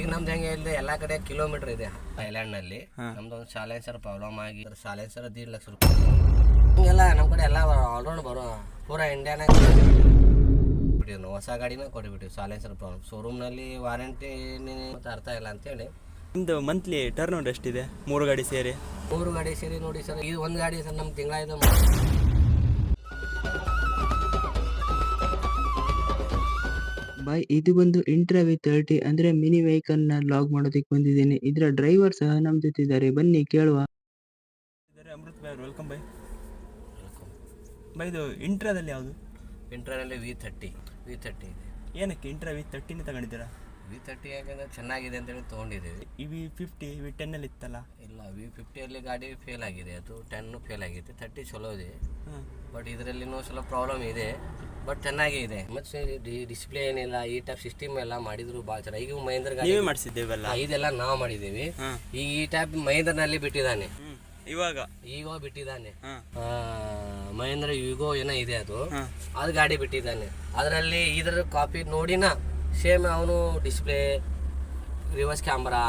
ಈಗ ನಮ್ದು ಹೆಂಗೆ ಇಲ್ಲ ಎಲ್ಲಾ ಕಡೆ ಕಿಲೋಮೀಟರ್ ಇದೆ ಥೈಲ್ಯಾಂಡ್ನಲ್ಲಿ ನಮ್ದು ಒಂದು ಸಾಲೆನ್ಸರ್ ಪ್ರಾಬ್ಲಮ್ ಆಗಿ ಸಾಲೆನ್ಸರ್ ದೀಡ್ ಲಕ್ಷ ರೂಪಾಯಿ. ಹಿಂಗೆಲ್ಲ ನಮ್ಮ ಕಡೆ ಎಲ್ಲ ಆಲ್ರೌಂಡ್ ಬರೋ ಪೂರಾ ಇಂಡಿಯಾನಾಗ ಬಿಟ್ಟಿವಿ ನಾವು. ಹೊಸ ಗಾಡಿನ ಕೊಟ್ಬಿಟ್ಟಿವಿ ಸಾಲೆನ್ಸರ್ ಪ್ರಾಬ್ಲಮ್ ಶೋರೂಮ್ನಲ್ಲಿ ವಾರಂಟಿ ಅರ್ಥ ಇಲ್ಲ ಅಂತೇಳಿ. ನಿಮ್ದು ಮಂತ್ಲಿ ಟರ್ನ್ ಓವರ್ ಎಷ್ಟಿದೆ? ಮೂರು ಗಾಡಿ ಸೇರಿ. ಮೂರು ಗಾಡಿ ಸೇರಿ ನೋಡಿ ಸರ್ ಇದು ಒಂದು ಗಾಡಿ ಸರ್ ನಮ್ಮ ತಿಂಗಳಾಯ್ತು ಬಾಯ್ ಇದು ಬಂದು ಇಂಟ್ರಾ ವಿ ತರ್ಟಿ ಅಂದ್ರೆ ಮಿನಿ ವೆಹಿಕಲ್ನ ಲಾಗ್ ಮಾಡೋದಕ್ಕೆ ಬಂದಿದ್ದೀನಿ. ಇದರ ಡ್ರೈವರ್ ಸಹ ನಮ್ಮ ಜೊತೆ ಇದ್ದಾರೆ. ಬನ್ನಿ ಕೇಳುವ. Amrut bye welcome bye. Bye ಇದು ಇಂಟ್ರಾದಲ್ಲಿ ಯಾವುದು? ಇಂಟ್ರದಲ್ಲಿ ವಿ ತರ್ಟಿ ವಿ ತರ್ಟಿ ಇದೆ. ಏನಕ್ಕೆ ಇಂಟ್ರಾ ವಿ ತರ್ಟಿನೇ ತಗೊಂಡಿದ್ದೀರಾ? ವಿ ತರ್ಟಿ ಯಾಕಂದ್ರೆ ಚೆನ್ನಾಗಿದೆ ಅಂತೇಳಿ ತೊಗೊಂಡಿದ್ದೀವಿ. ಈ ವಿ ಫಿಫ್ಟಿ ವಿ ಟೆನ್ನಲ್ಲಿ ಇತ್ತಲ್ಲ? ಇಲ್ಲ ವಿ ಫಿಫ್ಟಿಯಲ್ಲಿ ಗಾಡಿ ಫೇಲ್ ಆಗಿದೆ. ಅದು ಟೆನ್ನು ಫೇಲ್ ಆಗಿದೆ. ತರ್ಟಿ ಚಲೋ ಇದೆ. ಬಟ್ ಇದರಲ್ಲಿನೂ ಸ್ವಲ್ಪ ಪ್ರಾಬ್ಲಮ್ ಇದೆ. ಬಟ್ ಚೆನ್ನಾಗೇ ಇದೆ ಮತ್ತೆ ಡಿಸ್ಪ್ಲೇ ಏನಿಲ್ಲ ಈ ಟೈಪ್ ಸಿಸ್ಟಮ್ ಎಲ್ಲ ಮಾಡಿದ್ರು ಭಾಳ ಚೆನ್ನಾಗಿ. ಈಗ ಮಹೇಂದ್ರ ಗಾಡಿ ನೀವೇ ಮಾಡಿಸಿದ್ದೇವಲ್ಲ? ಇದೆಲ್ಲ ನಾವು ಮಾಡಿದ್ದೀವಿ. ಈಗ ಈ ಟೈಪ್ ಮಹೇಂದ್ರನಲ್ಲಿ ಬಿಟ್ಟಿದ್ದಾನೆ. ಇವಾಗ? ಈಗ ಬಿಟ್ಟಿದ್ದಾನೆ. ಮಹೇಂದ್ರ ಯುಗೋ ಏನೋ ಇದೆ ಅದು. ಅದ್ ಗಾಡಿ ಬಿಟ್ಟಿದ್ದಾನೆ. ಅದರಲ್ಲಿ ಇದರ ಕಾಪಿ ನೋಡಿನ ಸೇಮ್ ಅವನು ಡಿಸ್ಪ್ಲೇ ರಿವರ್ಸ್ ಕ್ಯಾಮ್ರಾ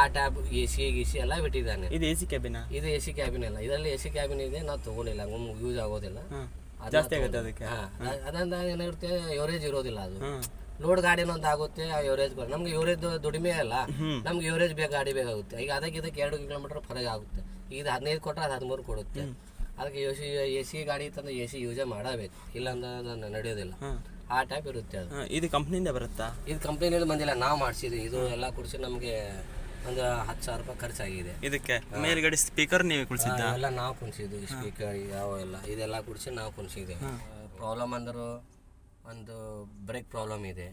ಆ ಟ್ಯಾಬ್ ಎ ಸಿ ಗಿ ಸಿ ಎಲ್ಲ ಬಿಟ್ಟಿದ್ದಾನೆ. ಇದು ಎ ಸಿ ಕ್ಯಾಬಿನ ಇದು ಎ ಸಿ ಕ್ಯಾಬಿನ್ ಅಲ್ಲ ಇದರಲ್ಲಿ ಎ ಸಿ ಕ್ಯಾಬಿನ್ ಇದೆ. ನಾವು ತಗೊಂಡಿಲ್ಲ. ಯೂಸ್ ಆಗೋದಿಲ್ಲ. ಜಾಸ್ತಿ ಆಗುತ್ತೆ ಅದಕ್ಕೆ. ಅದಂದ ಏನಾಗುತ್ತೆ ಎವರೇಜ್ ಇರೋದಿಲ್ಲ ಅದು. ಲೋಡ್ ಗಾಡಿ ಒಂದು ಆಗುತ್ತೆ ಆ ಎವರೇಜ್ ನಮ್ಗೆ ಎವರೇಜ್ ದುಡಿಮೆ ಅಲ್ಲ. ನಮ್ಗೆ ಎವರೇಜ್ ಬೇಕು ಗಾಡಿ ಬೇಕಾಗುತ್ತೆ. ಈಗ ಅದಕ್ಕೆ ಇದಕ್ಕೆ ಎರಡು ಕಿಲೋಮೀಟರ್ ಫರಕ್ ಆಗುತ್ತೆ. ಇದು ಹದಿನೈದು ಕೊಟ್ಟರೆ ಅದು ಹದಿಮೂರು ಕೊಡುತ್ತೆ. ಅದಕ್ಕೆ ಎ ಸಿ ಎ ಸಿ ಗಾಡಿ ತಂದ್ರೆ ಎ ಸಿ ಯೂಸೇ ಮಾಡಬೇಕು. ಇಲ್ಲ ಅಂದ್ರೆ ನಡೆಯೋದಿಲ್ಲ. ಆ ಟೈಪ್ ಇರುತ್ತೆ ಅದು. ಇದು ಕಂಪ್ನಿಯಿಂದ ಬರುತ್ತಾ? ಇದು ಕಂಪ್ನಿಯಲ್ಲಿ ಬಂದಿಲ್ಲ ನಾವು ಮಾಡಿಸಿದ್ವಿ. ಇದು ಎಲ್ಲ ಕುಡಿಸಿ ನಮಗೆ ಒಂದು ಹತ್ತು ಸಾವಿರ ರೂಪಾಯಿ ಖರ್ಚಾಗಿದೆ. ಇದಕ್ಕೆ ಮೇಲ್ಗಡೆ ಸ್ಪೀಕರ್ ನೀವೇ ಕುಳಿಸಿದ್ದ? ಎಲ್ಲ ನಾವು ಕುಣಿಸಿದ್ವಿ ಸ್ಪೀಕರ್ ಯಾವ ಎಲ್ಲ. ಇದೆಲ್ಲ ಕುಡಿಸಿ ನಾವು ಕುಣಿಸಿದ್ದೇವೆ ಪ್ರಾಬ್ಲಮ್ ಅಂದರು ಒಂದು ಬ್ರೇಕ್ ಪ್ರಾಬ್ಲಮ್ ಇದೆ.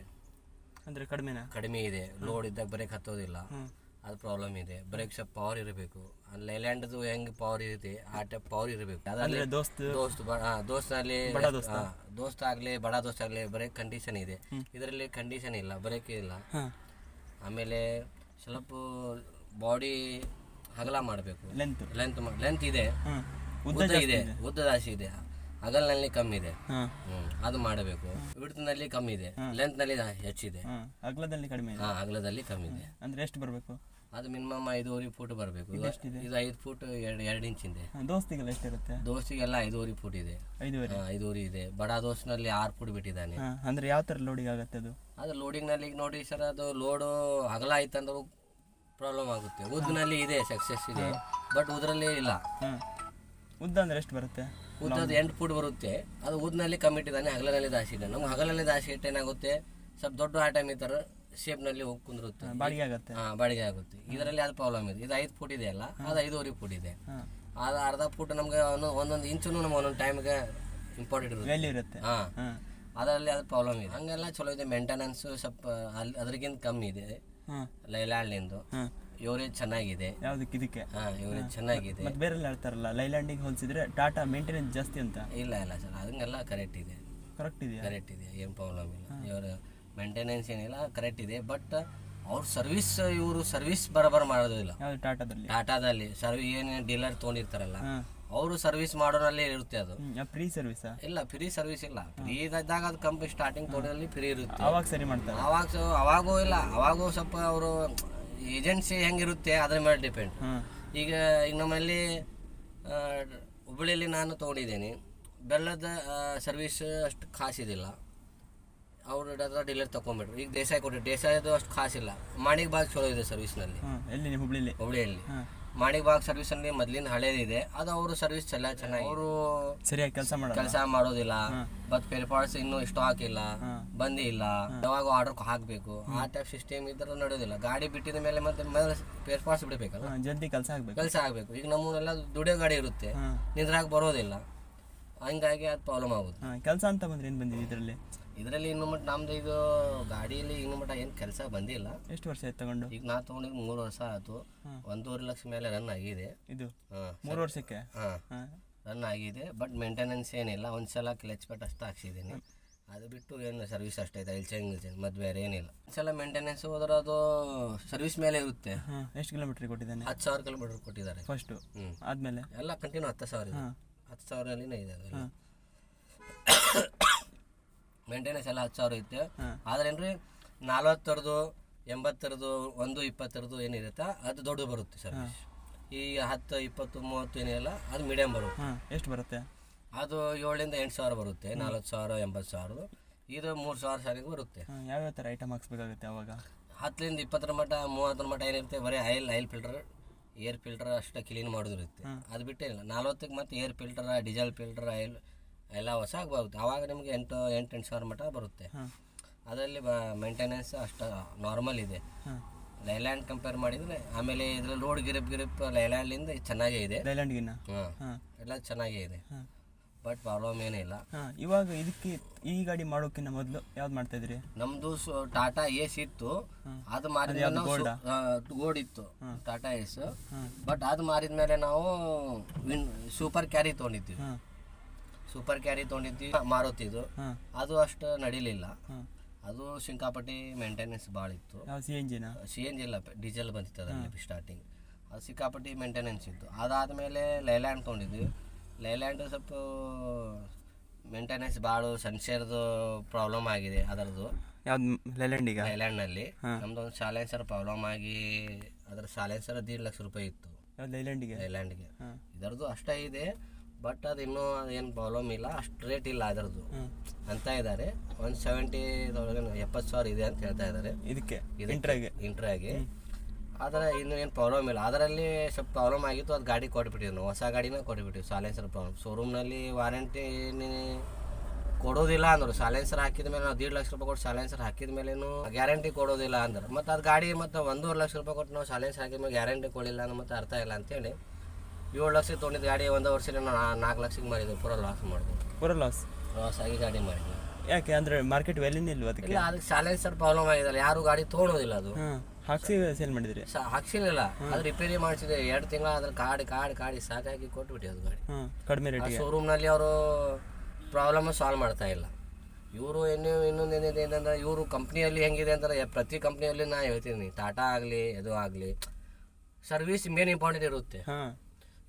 ಅಂದರೆ ಕಡಿಮೆನಾ? ಕಡಿಮೆ ಇದೆ. ಲೋಡ್ ಇದ್ದಾಗ ಬ್ರೇಕ್ ಹತ್ತೋದಿಲ್ಲ. ಅದು ಪ್ರಾಬ್ಲಮ್ ಇದೆ. ಬ್ರೇಕ್ ಸ್ವಲ್ಪ ಪವರ್ ಇರಬೇಕು. ಲೈಲ್ಯಾಂಡ್ದು ಹೆಂಗೆ ಪವರ್ ಇರುತ್ತೆ ಆ ಟೈಪ್ ಪವರ್ ಇರಬೇಕು. ಅದರಲ್ಲಿ ಅಂದರೆ ದೋಸ್ತ್ ದೋಸ್ತ್ ದೋಸ್ತ? ಹಾ, ದೋಸ್ತ್ ಆಗಲಿ ಬಡ ದೋಸ್ತ್ ಆಗಲಿ ಬ್ರೇಕ್ ಕಂಡೀಷನ್ ಇದೆ. ಇದರಲ್ಲಿ ಕಂಡೀಷನ್ ಇಲ್ಲ ಬ್ರೇಕ್ ಇಲ್ಲ. ಆಮೇಲೆ ಸ್ವಲ್ಪ ಬಾಡಿ ಹಗಲ ಮಾಡಬೇಕು. ಲೆಂತ್ ಲೆಂತ್ ಲೆಂತ್ ಇದೆ. ಉದ್ದ ಇದೆ. ಉದ್ದ ರಾಶಿ ಇದೆ. ಹಗಲ್ನಲ್ಲಿ ಕಮ್ಮಿ ಇದೆ. ಅದು ಮಾಡಬೇಕು. ವಿಡ್ತ್ನಲ್ಲಿ ಕಮ್ಮಿ ಇದೆ. ಲೆಂತ್ನಲ್ಲಿ ಹೆಚ್ಚಿದೆ. ಅಗಲದಲ್ಲಿ ಕಡಿಮೆ ಹಾ ಅಗಲದಲ್ಲಿ ಕಮ್ಮಿ ಇದೆ. ಅಂದ್ರೆ ಎಷ್ಟು ಬರಬೇಕು? ಅದು ಮಿನಿಮಮ್ ಐದೂವರೆ ಫೂಟ್ ಬರಬೇಕು. ಇದು ಐದು ಫೂಟ್ ಎರಡು ಎರಡು ಇಂಚ್ ಇದೆ. ದೋಸ್ತಿಗೆಲ್ಲ ಎಷ್ಟಿರುತ್ತೆ? ದೋಸ್ತಿಗೆಲ್ಲ ಐದೂವರೆ ಫೂಟ್ ಇದೆ. ಐದುವರೆ? ಇದೆ. ಬಡ ದೋಸ್ತಿನಲ್ಲಿ ಆರು ಫೂಟ್ ಬಿಟ್ಟಿದ್ದಾನೆ. ಅಂದ್ರೆ ಯಾವ ತರ ಲೋಡಿಂಗ್ ಆಗುತ್ತೆ ಅದು? ಅದು ಲೋಡಿಂಗ್ನಲ್ಲಿ ಈಗ ನೋಡಿ ಸರ್ ಅದು ಲೋಡು ಅಗಲ ಆಯ್ತಂದ್ರೆ ಪ್ರಾಬ್ಲಮ್ ಆಗುತ್ತೆ. ಉದ್ದಿನಲ್ಲಿ ಇದೆ ಸಕ್ಸಸ್ ಇದೆ. ಬಟ್ ಉದ್ರಲ್ಲಿ ಇಲ್ಲ. ಉದ್ದ ಅಂದ್ರೆ ಎಷ್ಟು ಬರುತ್ತೆ? ಉದ್ದದ ಎಂಟು ಫೂಟ್ ಬರುತ್ತೆ. ಅದು ಉದ್ದನಲ್ಲಿ ಕಮ್ಮಿ ಇಟ್ಟಿದ್ದಾನೆ ಹಗಲಲ್ಲಿ ದಾಸಿ ಇದೆ ನಮ್ಗೆ ಹಗಲಲ್ಲಿ ದಾಸಿ ಇಟ್ಟು ಏನಾಗುತ್ತೆ? ಸ್ವಲ್ಪ ದೊಡ್ಡ ಆಟಮ್ ಈ ಥರ ಶೇಪ್ನಲ್ಲಿ ಹೋಗಿ ಕುಂದಿರುತ್ತೆ. ಬಾಡಿಗೆ ಆಗುತ್ತೆ. ಹಾ ಬಾಡಿಗೆ ಆಗುತ್ತೆ. ಇದರಲ್ಲಿ ಅದು ಪ್ರಾಬ್ಲಮ್ ಇದೆ ಇದು ಐದು ಫೂಟ್ ಇದೆ ಅಲ್ಲ ಅದು ಐದೂವರೆ ಫುಟ್ ಇದೆ. ಅದು ಅರ್ಧ ಫೂಟ್ ನಮ್ಗೆ ಒಂದು ಒಂದೊಂದು ಇಂಚು ನಮ್ಗೆ ಒಂದೊಂದು ಟೈಮ್ಗೆ ಇಂಪಾರ್ಟೆಂಟ್ ಇರುತ್ತೆ. ಇರುತ್ತೆ. ಹಾ. ಅದರಲ್ಲಿ ಅದು ಪ್ರಾಬ್ಲಮ್ ಇದೆ ಹಂಗೆಲ್ಲ ಚಲೋ ಇದೆ. ಮೇಂಟೆನೆನ್ಸ್ ಸ್ವಲ್ಪ ಅಲ್ಲಿ ಅದ್ರಗಿಂತ ಕಮ್ಮಿ ಇದೆ. ಲೈಲ್ಯಾಂಡ್ಲಿಂದು ಇವರೇಜ್ ಚೆನ್ನಾಗಿದೆ. ಯಾವ್ದಕ್ಕೆ ಇದಕ್ಕೆ? ಹಾ ಇವರೇಜ್ ಚೆನ್ನಾಗಿದೆ. ಮತ್ತೆ ಬೇರೆಲ್ಲ ಹೇಳ್ತಾರಲ್ಲ ಲೈಲ್ಯಾಂಡಿಗೆ ಹೋಲಿಸಿದ್ರೆ ಟಾಟಾ ಮೇಂಟೆನೆನ್ಸ್ ಜಾಸ್ತಿ ಅಂತ? ಇಲ್ಲ ಇಲ್ಲ ಸರ್. ಅದನ್ನೆಲ್ಲ ಕರೆಕ್ಟ್ ಇದೆ. ಕರೆಕ್ಟ್ ಇದೆಯಾ? ಕರೆಕ್ಟ್ ಇದೆ ಏನು ಪ್ರಾಬ್ಲಮ್ ಇಲ್ಲ. ಇವರ ಮೇಂಟೆನೆನ್ಸ್ ಏನಿಲ್ಲ ಕರೆಕ್ಟ್ ಇದೆ. ಬಟ್ ಅವ್ರ ಸರ್ವಿಸ್ ಇವರು ಸರ್ವಿಸ್ ಬರಬರ ಮಾಡೋದಿಲ್ಲ ಟಾಟಾದಲ್ಲಿ ಟಾಟಾದಲ್ಲಿ ಸರ್ವಿ ಏನು ಡೀಲರ್ ತಗೊಂಡಿರ್ತಾರಲ್ಲ ಅವರು ಸರ್ವಿಸ್ ಮಾಡೋನಲ್ಲಿ ಇರುತ್ತೆ ಅದು. ಫ್ರೀ ಸರ್ವಿಸ್ ಇಲ್ಲ ಫ್ರೀ ಸರ್ವಿಸ್ ಇಲ್ಲ. ಫ್ರೀ ಇದ್ದಾಗ ಅದು ಕಂಪ್ನಿ ಸ್ಟಾರ್ಟಿಂಗ್ ತೋಟದಲ್ಲಿ ಫ್ರೀ ಇರುತ್ತೆ. ಅವಾಗ ಸರಿ ಮಾಡ್ತಾರೆ? ಅವಾಗ ಅವಾಗೂ ಇಲ್ಲ. ಅವಾಗೂ ಸ್ವಲ್ಪ ಅವರು ಏಜೆನ್ಸಿ ಹೆಂಗಿರುತ್ತೆ ಅದ್ರ ಮೇಲೆ ಡಿಪೆಂಡ್ ಈಗ ಈಗ ನಮ್ಮಲ್ಲಿ ಹುಬ್ಬಳ್ಳಿಯಲ್ಲಿ ನಾನು ತೊಗೊಂಡಿದ್ದೀನಿ. ಬೆಲ್ಲದ ಸರ್ವಿಸ್ ಅಷ್ಟು ಖಾಸಿದಿಲ್ಲ ಅವ್ರ ಹತ್ರ ಡೀಲರ್ ತಗೊಂಡ್ಬಿಟ್ರು ಈಗ ದೇಸಾಯಿ ಕೊಟ್ಟರು ದೇಸಾಯಿದು ಅಷ್ಟು ಖಾಸಿಲ್ಲ ಮಾಣಿಕ್ ಬಾಗ್ ಚಲೋ ಇದೆ ಸರ್ವಿಸ್ನಲ್ಲಿ ಹಾಂ ಎಲ್ಲಿ ನೀವು ಹುಬ್ಳಿಲಿ? ಹುಬ್ಳಿಯಲ್ಲಿ. ಹಾಂ. ಮಾಣಿಕ್ ಬಾಗ್ ಸರ್ವಿಸಲ್ಲಿ ಮೊದಲಿನ ಹಳೇದಿದೆ. ಅದು ಅವರು ಸರ್ವಿಸ್ ಎಲ್ಲ ಚೆನ್ನಾಗಿ. ಅವರು ಸರಿಯಾಗಿ ಕೆಲಸ ಮಾಡಲ್ಲ? ಕೆಲಸ ಮಾಡೋದಿಲ್ಲ. ಬಟ್ ಪೇರ್ ಪಾರ್ಟ್ಸ್ ಇನ್ನೂ ಸ್ಟಾಕ್ ಇಲ್ಲ. ಬಂದಿಲ್ಲ ಯಾವಾಗ ಆರ್ಡರ್ ಹಾಕಬೇಕು. ಆ ಟೈಪ್ ಸಿಸ್ಟಮ್ ಇದ್ರೆ ನಡೆಯೋದಿಲ್ಲ. ಗಾಡಿ ಬಿಟ್ಟಿದ ಮೇಲೆ ಮತ್ತೆ ಮೇಲೆ ಪೇರ್ ಪಾರ್ಟ್ಸ್ ಬಿಡಬೇಕಲ್ಲ? ಜಲ್ದಿ ಕೆಲಸ ಆಗಬೇಕು. ಕೆಲಸ ಆಗಬೇಕು. ಈಗ ನಮ್ಮೂರೆಲ್ಲ ದುಡಿಯೋ ಗಾಡಿ ಇರುತ್ತೆ. ನಿಂದ್ರಾಗ ಬರೋದಿಲ್ಲ. ಹಂಗಾಗಿ ಅದು ಪ್ರಾಬ್ಲಮ್ ಆಗುತ್ತೆ ಕೆಲಸ ಅಂತ ಬಂದ್ರೆ ಏನು ಬಂದಿದೆ ಇದರಲ್ಲಿ? ಇದರಲ್ಲಿ ಇನ್ನು ಮಟ್ಟ ನಮ್ದು ಇದು ಗಾಡಿಯಲ್ಲಿ ಇನ್ನು ಮಟ್ಟ ಏನು ಕೆಲಸ ಬಂದಿಲ್ಲ. ಎಷ್ಟು ವರ್ಷ ಆಯ್ತು ತಗೊಂಡು? ಈಗ ನಾ ತೊಗೊಂಡಿದ್ದು ಮೂರು ವರ್ಷ ಆಯ್ತು. ಒಂದೂವರೆ ಲಕ್ಷ ಮೇಲೆ ರನ್ ಆಗಿದೆ. ಇದು? ಹಾಂ ಮೂರು ವರ್ಷಕ್ಕೆ? ಹಾಂ. ರನ್ ಆಗಿದೆ ಬಟ್ ಮೇಂಟೆನೆನ್ಸ್ ಏನಿಲ್ಲ. ಒಂದು ಸಲ ಕ್ಲಚ್ ಪೆಟ್ ಅಷ್ಟು ಹಾಕ್ಸಿದ್ದೀನಿ. ಅದು ಬಿಟ್ಟು ಏನು ಸರ್ವಿಸ್ ಅಷ್ಟೇ ಇದೆ. ಇಲ್ಲಿ ಚೇಂಜ್ ಚೇಂಜ್ ಮತ್ತು ಬೇರೆ ಏನಿಲ್ಲ. ಒಂದ್ಸಲ ಮೇಂಟೆನೆನ್ಸ್ ಹೋದ್ರೆ ಅದು ಸರ್ವಿಸ್ ಮೇಲೆ ಇರುತ್ತೆ. ಎಷ್ಟು ಕಿಲೋಮೀಟರ್ ಕೊಟ್ಟಿದ್ದಾನೆ? ಹತ್ತು ಸಾವಿರ ಕಿಲೋಮೀಟರ್ ಕೊಟ್ಟಿದ್ದಾರೆ. ಫಸ್ಟು ಹ್ಞೂ ಆದಮೇಲೆ? ಎಲ್ಲ ಕಂಟಿನ್ಯೂ ಹತ್ತು ಸಾವಿರ ಇದೆ. ಹತ್ತು ಸಾವಿರ ಇದೆ ಮೇಂಟೆನೆನ್ಸ್ ಎಲ್ಲ ಹತ್ತು ಸಾವಿರ ಇತ್ತು ಆದ್ರೇನ್ರಿ ನಲ್ವತ್ತರದು ಎಂಬತ್ತರದ್ದು ಒಂದು ಇಪ್ಪತ್ತರದ್ದು ಏನಿರುತ್ತೆ ಅದು ದೊಡ್ಡ ಬರುತ್ತೆ ಸರ್. ಈ ಹತ್ತು ಇಪ್ಪತ್ತು ಮೂವತ್ತು ಏನಿಲ್ಲ ಅದು ಮೀಡಿಯಂ ಬರುತ್ತೆ. ಎಷ್ಟು ಬರುತ್ತೆ? ಅದು ಏಳರಿಂದ ಎಂಟು ಸಾವಿರ ಬರುತ್ತೆ ನಾಲ್ಕು ಸಾವಿರ ಎಂಬತ್ತು ಸಾವಿರ ಇದು ಮೂರು ಸಾವಿರ ಸಾರಿಗೆ ಬರುತ್ತೆ. ಯಾವ ಯಾವ್ಯಾವ ಥರ ಐಟಮ್ ಹಾಕ್ಸ್ಬೇಕಾಗುತ್ತೆ ಅವಾಗ? ಹತ್ತರಿಂದ ಇಪ್ಪತ್ತರ ಮಟ್ಟ ಮೂವತ್ತರ ಮಟ್ಟ ಏನಿರುತ್ತೆ ಬರೀ oil oil filter air filter ಅಷ್ಟೇ ಕ್ಲೀನ್ ಮಾಡೋದಿರುತ್ತೆ. ಅದು ಬಿಟ್ಟೇ ಇಲ್ಲ ನಲ್ವತ್ತಕ್ಕೆ ಮತ್ತೆ air filter diesel filter oil ಎಲ್ಲ ಹೊಸ ಬರುತ್ತೆ ಆವಾಗ ನಿಮಗೆ ಎಂಟು ಎಂಟು ಎಂಟು ಸಾವಿರ ಮಟ್ಟ ಬರುತ್ತೆ. ಅದರಲ್ಲಿ ಮೇಂಟೆನೆನ್ಸ್ ಅಷ್ಟು ನಾರ್ಮಲ್ ಇದೆ. ಲೈಲ್ಯಾಂಡ್ ಕಂಪೇರ್ ಮಾಡಿದರೆ ಆಮೇಲೆ ಇದ್ರಲ್ಲಿ ರೋಡ್ ಗಿರಿಪ್ ಗಿರಿಪ್ ಲೈಲ್ಯಾಂಡ್ಲಿಂದ ಚೆನ್ನಾಗೇ ಇದೆ. ಲೈಲ್ಯಾಂಡ್ಗಿನ್ನ ಹಾಂ. ಎಲ್ಲ ಚೆನ್ನಾಗೇ ಇದೆ. ಬಟ್ ಪ್ರಾಬ್ಲಮ್ ಏನಿಲ್ಲ ಇಲ್ಲ. ಇವಾಗ ಇದಕ್ಕೆ ಈ ಗಾಡಿ ಮಾಡೋಕ್ಕಿಂತ ಮೊದಲು ಯಾವ್ದು ಮಾಡ್ತಾಯಿದ್ರಿ ನಮ್ದು ಸು- ಟಾಟಾ ಎಸ್ ಇತ್ತು. ಅದು ಮಾರಿದ್ಮೇಲೆ ನಾವು ಗೋಲ್ಡ್ ಇತ್ತು. ಟಾಟಾ ಏಸ್ ಬಟ್ ಅದು ಮಾರಿದ್ಮೇಲೆ ನಾವು ಸೂಪರ್ ಕ್ಯಾರಿ ತೊಗೊಂಡಿದ್ವಿ. ಸೂಪರ್ ಕ್ಯಾರಿ ತೊಗೊಂಡಿದ್ವಿ ಮಾರುತಿದು ಅದು ಅಷ್ಟು ನಡೀಲಿಲ್ಲ. ಅದು ಸಿಂಕಾಪಟ್ಟಿ ಮೇಂಟೆನೆನ್ಸ್ ಭಾಳ ಇತ್ತು. ಸಿ ಎನ್ ಜಿನ ಸಿ ಎನ್ ಜಿ ಇಲ್ಲ ಡೀಸೆಲ್ ಬಂದಿತ್ತು ಅದರಲ್ಲಿ ಸ್ಟಾರ್ಟಿಂಗ್ ಅದು ಸಿಕ್ಕಾಪಟ್ಟಿ ಮೇಂಟೆನೆನ್ಸ್ ಇತ್ತು. ಅದಾದಮೇಲೆ ಲೈಲ್ಯಾಂಡ್ ತೊಗೊಂಡಿದ್ವಿ. ಲೈಲ್ಯಾಂಡ್ ಸ್ವಲ್ಪ ಮೇಂಟೆನೆನ್ಸ್ ಭಾಳ ಸನ್ಸೇರ್ದು ಪ್ರಾಬ್ಲಮ್ ಆಗಿದೆ ಅದರದ್ದು. ಯಾವ್ದು ಈಗ? ಲೈಲ್ಯಾಂಡ್ನಲ್ಲಿ ನಮ್ದು ಒಂದು ಸಾಲೆನ್ಸರ್ ಪ್ರಾಬ್ಲಮ್ ಆಗಿ ಅದರ ಸಾಲೆನ್ಸರ್ ದೀಡ್ ಲಕ್ಷ ರೂಪಾಯಿ ಇತ್ತು. ಲೈಲ್ಯಾಂಡಿಗೆ ಲೈಲ್ಯಾಂಡ್ಗೆ ಇದರದ್ದು ಅಷ್ಟೇ ಇದೆ. ಬಟ್ ಅದು ಇನ್ನೂ ಏನು ಪ್ರಾಬ್ಲಮ್ ಇಲ್ಲ. ಅಷ್ಟು ರೇಟ್ ಇಲ್ಲ ಅದರದ್ದು. ಅಂತ ಇದ್ದಾರೆ ಒಂದು ಸೆವೆಂಟಿ ಎಪ್ಪತ್ತು ಸಾವಿರ ಇದೆ ಅಂತ ಹೇಳ್ತಾ ಇದ್ದಾರೆ ಇದಕ್ಕೆ ಇಂಟ್ರಾಗೆ ಇಂಟ್ರಾಗಿ ಆದರೆ ಇನ್ನೂ ಏನು ಪ್ರಾಬ್ಲಮ್ ಇಲ್ಲ. ಅದರಲ್ಲಿ ಸ್ವಲ್ಪ ಪ್ರಾಬ್ಲಮ್ ಆಗಿತ್ತು ಅದು ಗಾಡಿ ಕೊಟ್ಬಿಟ್ಟಿವಿ ನಾವು. ಹೊಸ ಗಾಡಿನ ಕೊಟ್ಬಿಟ್ಟಿವಿ ಸಾಲೆನ್ಸರ್ ಪ್ರಾಬ್ಲಮ್ ಶೋರೂಮ್ನಲ್ಲಿ ವಾರಂಟಿ ಕೊಡೋದಿಲ್ಲ ಅಂದರು. ಸಾಲೆನ್ಸರ್ ಹಾಕಿದ ಮೇಲೆ ನಾವು ದೀಡ್ ಲಕ್ಷ ರೂಪಾಯಿ ಕೊಟ್ಟು ಸಾಲೆನ್ಸರ್ ಹಾಕಿದ ಮೇಲೇನು ಗ್ಯಾರಂಟಿ ಕೊಡೋದಿಲ್ಲ ಅಂದ್ರೆ. ಮತ್ತು ಅದು ಗಾಡಿ ಮತ್ತು ಒಂದೂವರೆ ಲಕ್ಷ ರೂಪಾಯಿ ಕೊಟ್ಟು ನಾವು ಸಾಲೆನ್ಸರ್ ಹಾಕಿದ ಮೇಲೆ ಗ್ಯಾರಂಟಿ ಕೊಡಿಲ್ಲ ಅಂದ್ರೆ ಮತ್ತೆ ಅರ್ಥ ಇಲ್ಲ ಅಂತೇಳಿ. ಏಳು ಲಕ್ಷ ತೊಗೊಂಡಿದ್ದು ಗಾಡಿ ಒಂದು ವರ್ಷ ನಾಲ್ಕು ಲಕ್ಷಕ್ಕೆ ಮಾರಿದ್ವಿ. ಪೂರ ಲಾಸ್ ಮಾಡಿದ್ವಿ. ಪೂರ ಲಾಸ್ ಲಾಸ್ ಆಗಿ ಗಾಡಿ ಮಾಡಿದ್ವಿ ಯಾಕೆ? ಅಂದ್ರೆ ಮಾರ್ಕೆಟ್ ವ್ಯಾಲ್ಯೂನೇ ಇಲ್ಲ ಅದಕ್ಕೆ? ಇಲ್ಲ ಅದಕ್ಕೆ ಸೈಲೆನ್ಸರ್ ಪ್ರಾಬ್ಲಮ್ ಆಗಿದಲ್ಲ ಯಾರು ಗಾಡಿ ತೊಗೊಳೋದಿಲ್ಲ ಅದು. ಹಾಕ್ಸಿ ಸೇಲ್ ಮಾಡಿದ್ರಿ? ಸ- ಹಾಕ್ಸಿರ್ಲಿಲ್ಲ. ಅದು ರಿಪೇರಿ ಮಾಡಿಸಿದೆ. ಎರಡು ತಿಂಗಳ ಅದ್ರ ಕಾಡಿ ಕಾಡಿ ಕಾಡಿ ಸಾಕಾಗಿ ಕೊಟ್ಬಿಟ್ಟು ಅದು ಗಾಡಿ. ಕಡಿಮೆ ರೇಟ್ ಶೋರೂಮ್ನಲ್ಲಿ ಅವರು ಪ್ರಾಬ್ಲಮ್ ಸಾಲ್ವ್ ಮಾಡ್ತಾ ಇಲ್ಲ. ಇವರು ಇನ್ನು ಇನ್ನೊಂದು ಏನಿದೆ ಅಂತಂದ್ರೆ ಇವರು ಕಂಪ್ನಿಯಲ್ಲಿ ಹೆಂಗಿದೆ ಅಂದ್ರೆ ಪ್ರತಿ ಕಂಪ್ನಿಯಲ್ಲಿ ನಾ ಹೇಳ್ತೀನಿ. ಟಾಟಾ ಆಗಲಿ ಇದು ಆಗಲಿ. ಸರ್ವಿಸ್ ಮೇನ್ ಇಂಪಾರ್ಟೆಂಟ್ ಇರುತ್ತೆ.